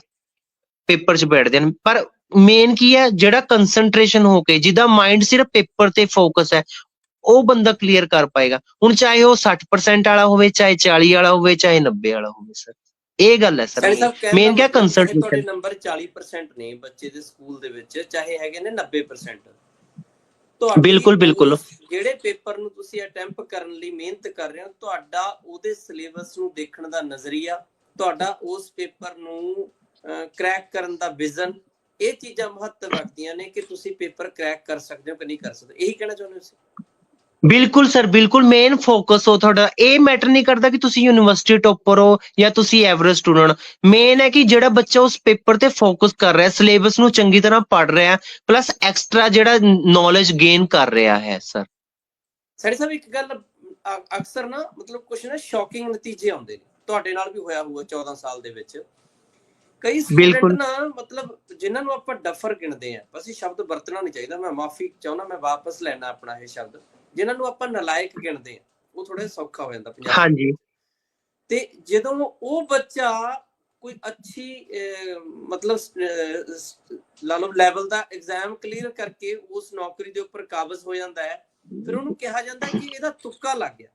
ਪੇਪਰ 'ਚ ਬੈਠਦੇ ਨੇ ਪਰ ਮੇਨ ਕੀ ਹੈ, ਜਿਹੜਾ ਕੰਸੰਟਰੇਸ਼ਨ ਹੋ ਕੇ, ਜਿਹਦਾ ਮਾਈਂਡ ਸਿਰਫ ਪੇਪਰ ਤੇ ਫੋਕਸ ਹੈ, ਉਹ ਬੰਦਾ ਕਲੀਅਰ ਕਰ ਪਾਏਗਾ। ਹੁਣ ਚਾਹੇ ਉਹ 60% ਵਾਲਾ ਹੋਵੇ, ਚਾਹੇ 40 ਵਾਲਾ ਹੋਵੇ, ਚਾਹੇ 90 ਵਾਲਾ ਹੋਵੇ ਸਰ ਇਹ ਗੱਲ ਹੈ ਸਰ ਮੇਨ ਕਿਆ? ਤੁਹਾਡੇ ਨੰਬਰ 40% ਨੇ ਬੱਚੇ ਦੇ ਸਕੂਲ ਦੇ ਵਿੱਚ ਚਾਹੇ ਹੈਗੇ ਨੇ 90% ਤੁਹਾਡੀ ਬਿਲਕੁਲ, ਬਿਲਕੁਲ। ਜਿਹੜੇ ਪੇਪਰ ਨੂੰ ਤੁਸੀਂ ਅਟੈਂਪ ਕਰਨ ਲਈ ਮਿਹਨਤ ਕਰ ਰਹੇ ਹੋ ਤੁਹਾਡਾ ਉਹਦੇ ਸਿਲੇਬਸ ਨੂੰ ਦੇਖਣ ਦਾ ਨਜ਼ਰੀਆ ਤੁਹਾਡਾ ਉਸ ਪੇਪਰ ਨੂੰ ਕ੍ਰੈਕ ਕਰਨ ਦਾ ਵਿਜ਼ਨ ਇਹ ਚੀਜ਼ਾਂ ਮਹੱਤਵ ਰੱਖਦੀਆਂ ਨੇ ਕਿ ਤੁਸੀਂ ਪੇਪਰ ਕ੍ਰੈਕ ਕਰ ਸਕਦੇ ਹੋ ਕਿ ਨਹੀਂ ਕਰ ਸਕਦੇ ਇਹੀ ਕਹਿਣਾ ਚਾਹੁੰਦੇ ਹੋ ਤੁਸੀਂ ਬਿਲਕੁਲ ਸਰ ਬਿਲਕੁਲ ਮੇਨ ਫੋਕਸ ਹੋ ਤੁਹਾਡਾ। ਇਹ ਮੈਟਰ ਨਹੀਂ ਕਰਦਾ ਕਿ ਤੁਸੀਂ ਯੂਨੀਵਰਸਿਟੀ ਟੌਪਰ ਹੋ ਜਾਂ ਤੁਸੀਂ ਐਵਰੇਜ ਸਟੂਡੈਂਟ ਮੇਨ ਹੈ ਕਿ ਜਿਹੜਾ ਬੱਚਾ ਉਸ ਪੇਪਰ ਤੇ ਫੋਕਸ ਕਰ ਰਿਹਾ ਸਿਲੇਬਸ ਨੂੰ ਚੰਗੀ ਤਰ੍ਹਾਂ ਪੜ੍ਹ ਰਿਹਾ ਪਲੱਸ ਐਕਸਟਰਾ ਜਿਹੜਾ ਨੌਲੇਜ ਗੇਨ ਕਰ ਰਿਹਾ ਹੈ ਸਰ ਸੈਣੀ ਸਾਹਿਬ ਇੱਕ ਗੱਲ ਅਕਸਰ ਨਾ ਮਤਲਬ ਕੁਝ ਨਾ ਸ਼ੌਕਿੰਗ ਨਤੀਜੇ ਆਉਂਦੇ ਨੇ। ਤੁਹਾਡੇ ਨਾਲ ਵੀ ਹੋਇਆ ਹੋਊਗਾ 14 ਸਾਲ ਦੇ ਵਿੱਚ। ਕਈ। ਸਟੂਡੈਂਟ ਨਾ ਮਤਲਬ ਜਿਨ੍ਹਾਂ ਨੂੰ ਆਪਾਂ ਡਫਰ ਗਿਣਦੇ ਆ ਬਸ ਇਹ ਸ਼ਬਦ ਵਰਤਣਾ ਨਹੀਂ ਚਾਹੀਦਾ। ਮੈਂ ਮਾਫੀ ਚਾਹੁੰਦਾ ਮੈਂ ਵਾਪਸ ਲੈਣਾ ਆਪਣਾ ਇਹ ਸ਼ਬਦ। ਜਿਨ੍ਹਾਂ ਨੂੰ ਆਪਾਂ ਨਲਾਇਕ ਗਿਣਦੇ ਆ ਉਹ ਥੋੜਾ ਸੌਖਾ ਹੋ ਜਾਂਦਾ ਪੰਜਾਬ ਹਾਂਜੀ। ਤੇ ਜਦੋਂ ਉਹ ਬੱਚਾ ਕੋਈ ਅੱਛੀ ਮਤਲਬ ਲਾ ਲਓ ਲੈਵਲ ਦਾ ਐਗਜ਼ਾਮ ਕਲੀਅਰ ਕਰਕੇ ਉਸ ਨੌਕਰੀ ਦੇ ਉੱਪਰ ਕਾਬਜ਼ ਹੋ ਜਾਂਦਾ ਹੈ ਫਿਰ ਉਹਨੂੰ ਕਿਹਾ ਜਾਂਦਾ ਕਿ ਇਹਦਾ ਤੁੱਕਾ ਲੱਗ ਗਿਆ।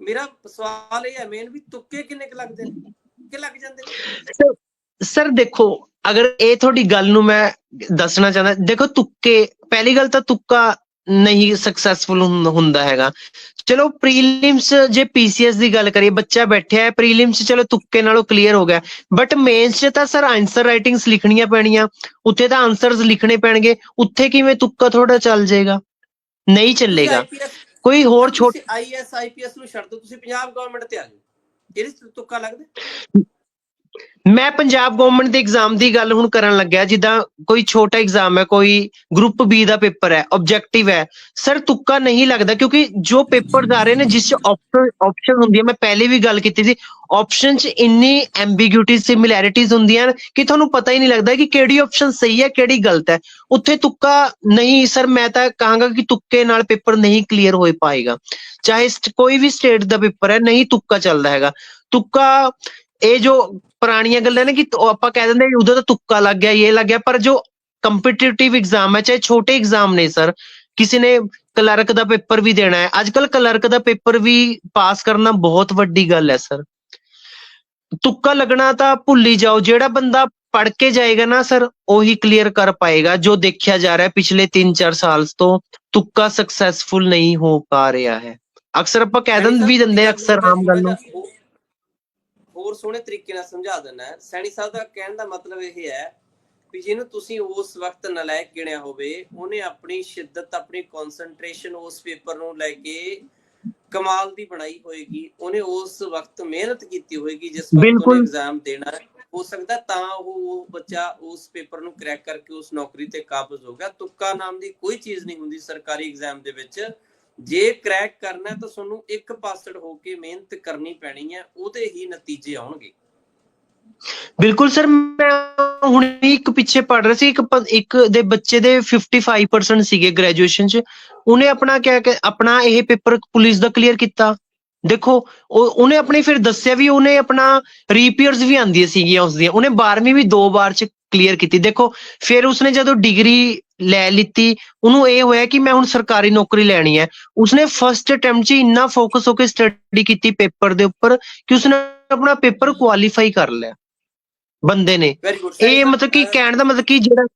ਮੇਰਾ ਸਵਾਲ ਇਹ ਹੈ ਮੇਨ ਵੀ ਤੁੱਕੇ ਕਿੰਨੇ ਕੁ ਲੱਗਦੇ ਨੇ? ਕਿ ਲੱਗ ਜਾਂਦੇ ਨੇ? ਸਰ ਦੇਖੋ ਅਗਰ ਇਹ ਤੁਹਾਡੀ ਗੱਲ ਨੂੰ ਮੈਂ ਦੱਸਣਾ ਚਾਹੁੰਦਾ ਦੇਖੋ ਤੁੱਕੇ ਪਹਿਲੀ ਗੱਲ ਤਾਂ ਤੁੱਕਾ ਨਹੀਂ ਸਕਸੈਸਫੁਲ ਹੁੰਦਾ ਹੈਗਾ। ਚਲੋ ਪ੍ਰੀਲਿਮਸ ਜੇ ਪੀਸੀਐਸ ਦੀ ਗੱਲ ਕਰੀਏ ਬੱਚਾ ਬੈਠਿਆ ਹੈ ਪ੍ਰੀਲਿਮਸ ਚਲੋ ਤੁੱਕੇ ਨਾਲੋਂ ਕਲੀਅਰ ਹੋ ਗਿਆ। ਬਟ ਮੇਨਸ 'ਚ ਤਾਂ ਸਰ ਆਨਸਰ ਰਾਈਟਿੰਗਸ ਲਿਖਣੀਆਂ ਪੈਣੀਆਂ। ਉੱਥੇ ਤਾਂ ਆਨਸਰਸ ਲਿਖਣੇ ਪੈਣਗੇ। ਉੱਥੇ ਕਿਵੇਂ ਤੁੱਕਾ ਥੋੜਾ ਚੱਲ ਜਾਏਗਾ? ਨਹੀਂ ਚੱਲੇਗਾ। ਕੋਈ ਹੋਰ ਛੋਟ ਆਈਐਸ ਆਈਪੀਐਸ ਨੂੰ ਛੱਡ ਦਿਓ ਤੁਸੀਂ ਪੰਜਾਬ ਗਵਰਨਮੈਂਟ ਤੇ ਆ ਜਾਓ। ਇਹਦੇ ਤੁੱਕਾ ਲੱਗਦਾ? ਮੈਂ ਪੰਜਾਬ ਗਵਰਨਮੈਂਟ ਦੇ ਐਗਜ਼ਾਮ ਦੀ ਗੱਲ ਹੁਣ ਕਰਨ ਲੱਗਿਆ, ਜਿੱਦਾਂ ਕੋਈ ਛੋਟਾ ਐਗਜ਼ਾਮ ਹੈ, ਕੋਈ ਗਰੁੱਪ ਬੀ ਦਾ ਪੇਪਰ ਹੈ ਆਬਜੈਕਟਿਵ ਹੈ, ਸਰ ਤੁੱਕਾ ਨਹੀਂ ਲੱਗਦਾ ਕਿਉਂਕਿ ਜੋ ਪੇਪਰ ਆ ਰਹੇ ਨੇ, ਜਿਸ ਚ ਆਪਸ਼ਨ ਹੁੰਦੀ ਹੈ, ਮੈਂ ਪਹਿਲੇ ਵੀ ਗੱਲ ਕੀਤੀ ਸੀ ਆਪਸ਼ਨ ਚ ਇੰਨੀ ਐਂਬੀਗਿਊਟੀ ਸਿਮਿਲੈਰਿਟੀਜ਼ ਹੁੰਦੀਆਂ ਨੇ ਕਿ ਤੁਹਾਨੂੰ ਪਤਾ ਹੀ ਨਹੀਂ ਲੱਗਦਾ ਕਿ ਕਿਹੜੀ ਆਪਸ਼ਨ ਸਹੀ ਹੈ, ਕਿਹੜੀ ਗਲਤ ਹੈ। ਉੱਥੇ ਤੁੱਕਾ ਨਹੀਂ, ਸਰ ਮੈਂ ਤਾਂ ਕਹਾਂਗਾ ਕਿ ਤੁੱਕੇ ਨਾਲ ਪੇਪਰ ਨਹੀਂ ਕਲੀਅਰ ਹੋ ਪਾਏਗਾ। ਚਾਹੇ ਕੋਈ ਵੀ ਸਟੇਟ ਦਾ ਪੇਪਰ ਹੈ, ਨਹੀਂ ਤੁੱਕਾ ਚੱਲਦਾ ਹੈਗਾ। ਤੁੱਕਾ ਇਹ ਜੋ ਪੁਰਾਣੀਆਂ ਗੱਲਾਂ ਨੇ ਕਿ ਆਪਾਂ ਕਹਿ ਦਿੰਦੇ ਉਦੋਂ ਤਾਂ ਤੁੱਕਾ ਲੱਗ ਗਿਆ ਇਹ ਲੱਗ ਗਿਆ, ਪਰ ਜੋ ਕੰਪੀਟੀਟਿਵ ਐਗਜ਼ਾਮ ਹੈ, ਚਾਹੇ ਛੋਟੇ ਐਗਜ਼ਾਮ ਨੇ ਸਰ ਕਿਸੇ ਨੇ ਕਲਰਕ ਦਾ ਪੇਪਰ ਵੀ ਦੇਣਾ ਹੈ, ਅੱਜ ਕੱਲ ਕਲਰਕ ਦਾ ਪੇਪਰ ਵੀ ਪਾਸ ਕਰਨਾ ਬਹੁਤ ਵੱਡੀ ਗੱਲ ਹੈ ਸਰ ਤੁੱਕਾ ਲੱਗਣਾ ਤਾਂ ਭੁੱਲੀ ਜਾਓ, ਜਿਹੜਾ ਬੰਦਾ ਪੜ ਕੇ ਜਾਏਗਾ ਨਾ ਸਰ ਉਹੀ ਕਲੀਅਰ ਕਰ ਪਾਏਗਾ, ਜੋ ਦੇਖਿਆ ਜਾ ਰਿਹਾ ਪਿਛਲੇ 3-4 ਸਾਲ ਤੋਂ ਤੁੱਕਾ ਸਕਸੈਸਫੁਲ ਨਹੀਂ ਹੋ ਪਾ ਰਿਹਾ ਹੈ। ਅਕਸਰ ਆਪਾਂ ਕਹਿ ਦਿੰਦੇ ਵੀ ਦਿੰਦੇ ਅਕਸਰ ਆਮ ਗੱਲ ਨੂੰ। ਹੋਰ- ਸੋਹਣੇ ਤਰੀਕੇ ਨਾਲ ਸਮਝਾ ਦਿੰਦਾ ਸੈਣੀ ਸਾਹਿਬ ਦਾ ਕਹਿਣ ਦਾ ਮਤਲਬ ਇਹ ਹੈ ਵੀ ਜਿਹਨੂੰ ਤੁਸੀਂ ਉਸ ਵਕਤ ਨਲਾਇਕ ਗਿਣਿਆ ਹੋਵੇ ਉਹਨੇ ਆਪਣੀ ਸ਼ਿੱਦਤ ਆਪਣੀ ਕਨਸੈਂਟਰੇਸ਼ਨ ਉਸ ਪੇਪਰ ਨੂੰ ਲੈ ਕੇ ਕਮਾਲ ਦੀ ਬਣਾਈ ਹੋਏਗੀ। ਉਹਨੇ ਉਸ ਵਕਤ ਮਿਹਨਤ ਕੀਤੀ ਹੋਏਗੀ ਜਿਸ ਵਕਤ। ਉਹਨੇ ਐਗਜ਼ਾਮ ਦੇਣਾ ਹੈ। ਸਕਦਾ ਤਾਂ ਉਹ ਬੱਚਾ ਉਸ ਪੇਪਰ ਨੂੰ ਕ੍ਰੈਕ ਕਰਕੇ ਉਸ ਨੌਕਰੀ ਤੇ ਕਾਬਜ਼ ਹੋ ਗਿਆ। ਤੁੱਕਾ ਨਾਮ ਦੀ ਕੋਈ ਚੀਜ਼ ਨਹੀਂ ਹੁੰਦੀ ਸਰਕਾਰੀ ਐਗਜ਼ਾਮ ਦੇ ਵਿੱਚ। ਜੇ ਕ੍ਰੈਕ ਕਰਨਾ ਤਾਂ ਤੁਹਾਨੂੰ ਇੱਕ ਪਾਸੜ ਹੋ ਕੇ ਮਿਹਨਤ ਕਰਨੀ ਪੈਣੀ ਹੈ, ਉਹਦੇ ਹੀ ਨਤੀਜੇ ਆਉਣਗੇ। ਬਿਲਕੁਲ ਸਰ, ਮੈਂ ਹੁਣ ਇੱਕ ਪਿੱਛੇ ਪੜ ਰਿਹਾ ਸੀ, ਇੱਕ ਇੱਕ ਦੇ ਬੱਚੇ ਦੇ 55% ਸੀਗੇ ਗ੍ਰੈਜੂਏਸ਼ਨ ਚ। ਉਹਨੇ ਆਪਣਾ ਕਿਆ ਆਪਣਾ ਇਹ ਪੇਪਰ ਪੁਲਿਸ ਦਾ ਕਲੀਅਰ ਕੀਤਾ। ਦੇਖੋ, ਉਹ, ਉਹਨੇ ਆਪਣੀ ਫਿਰ ਦੱਸਿਆ ਵੀ ਉਹਨੇ ਆਪਣਾ ਰੀਪੀਅਰਸ ਵੀ ਆਂਦੀਆਂ ਸੀਗੀਆਂ ਉਸ ਦੀਆਂ ਉਹਨੇ 12ਵੀਂ ਵੀ ਦੋ ਵਾਰ ਚ ਕਲੀਅਰ ਕੀਤੀ। ਦੇਖੋ ਫਿਰ ਉਸਨੇ ਜਦੋਂ ਡਿਗਰੀ ਲੈ ਲਿੱਤੀ ਉਹਨੂੰ ਇਹ ਹੋਇਆ ਕਿ ਮੈਂ ਹੁਣ ਸਰਕਾਰੀ ਨੌਕਰੀ ਲੈਣੀ ਹੈ। ਉਸਨੇ ਫਰਸਟ ਅਟੈਂਪਟ 'ਚ ਇੰਨਾ ਫੋਕਸ ਹੋ ਕੇ ਸਟੱਡੀ ਕੀਤੀ ਪੇਪਰ ਦੇ ਉੱਪਰ ਕਿ ਉਸਨੇ ਆਪਣਾ ਪੇਪਰ ਕੁਆਲੀਫਾਈ ਕਰ ਲਿਆ ਬੰਦੇ ਨੇ। ਇਹ ਮਤਲਬ ਕਿ ਕਹਿਣ ਦਾ ਮਤਲਬ ਕਿ ਜਿਹੜਾ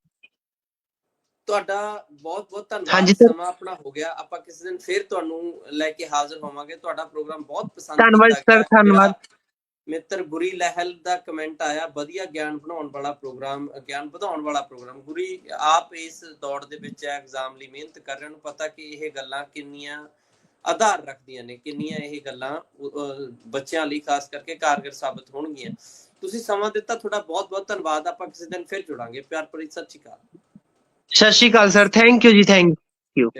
ਤੁਹਾਡਾ ਬਹੁਤ ਬਹੁਤ ਧੰਨਵਾਦ। ਸਮਾਂ ਆਪਣਾ ਹੋ ਗਿਆ। ਆਪਾਂ ਕਿਸੇ ਦਿਨ ਫਿਰ ਤੁਹਾਨੂੰ ਲੈ ਕੇ ਹਾਜ਼ਰ ਹੋਵਾਂਗੇ। ਤੁਹਾਡਾ ਪ੍ਰੋਗਰਾਮ ਬਹੁਤ ਪਸੰਦ ਧੰਨਵਾਦ ਗਿਆ। ਧੰਨਵਾਦ। ਮਿੱਤਰ ਗੁਰੀ ਲਹਿਲ ਦਾ ਕਮੈਂਟ ਆਇਆ, ਵਧੀਆ ਗਿਆਨ ਬਣਾਉਣ ਵਾਲਾ ਪ੍ਰੋਗਰਾਮ ਗਿਆਨ ਵਧਾਉਣ ਵਾਲਾ ਪ੍ਰੋਗਰਾਮ ਗੁਰੀ, ਆਪ ਇਸ ਦੌੜ ਦੇ ਵਿੱਚ ਹੈ ਐਗਜ਼ਾਮ ਲਈ ਮਿਹਨਤ ਕਰ ਰਹੇ ਨੂੰ ਪਤਾ ਕਿ ਇਹ ਗੱਲਾਂ ਕਿੰਨੀਆਂ ਆਧਾਰ ਰੱਖਦੀਆਂ ਨੇ, ਕਿੰਨੀਆਂ ਇਹ ਗੱਲਾਂ ਬੱਚਿਆਂ ਲਈ, ਖਾਸ ਕਰਕੇ ਕਾਰਗਰ ਸਾਬਤ ਹੋਣਗੀਆਂ। ਤੁਸੀਂ ਸਮਾਂ ਦਿੱਤਾ, ਤੁਹਾਡਾ ਬਹੁਤ ਬਹੁਤ ਧੰਨਵਾਦ। ਆਪਾਂ ਕਿਸੇ ਦਿਨ ਫਿਰ ਜੁੜਾਂਗੇ। ਪਿਆਰ ਭਰੀ ਸਤਿ ਸ਼੍ਰੀ ਅਕਾਲ। ਸਤਿ ਸ਼੍ਰੀ ਅਕਾਲ ਸਰ ਥੈਂਕ ਯੂ ਜੀ ਥੈਂਕ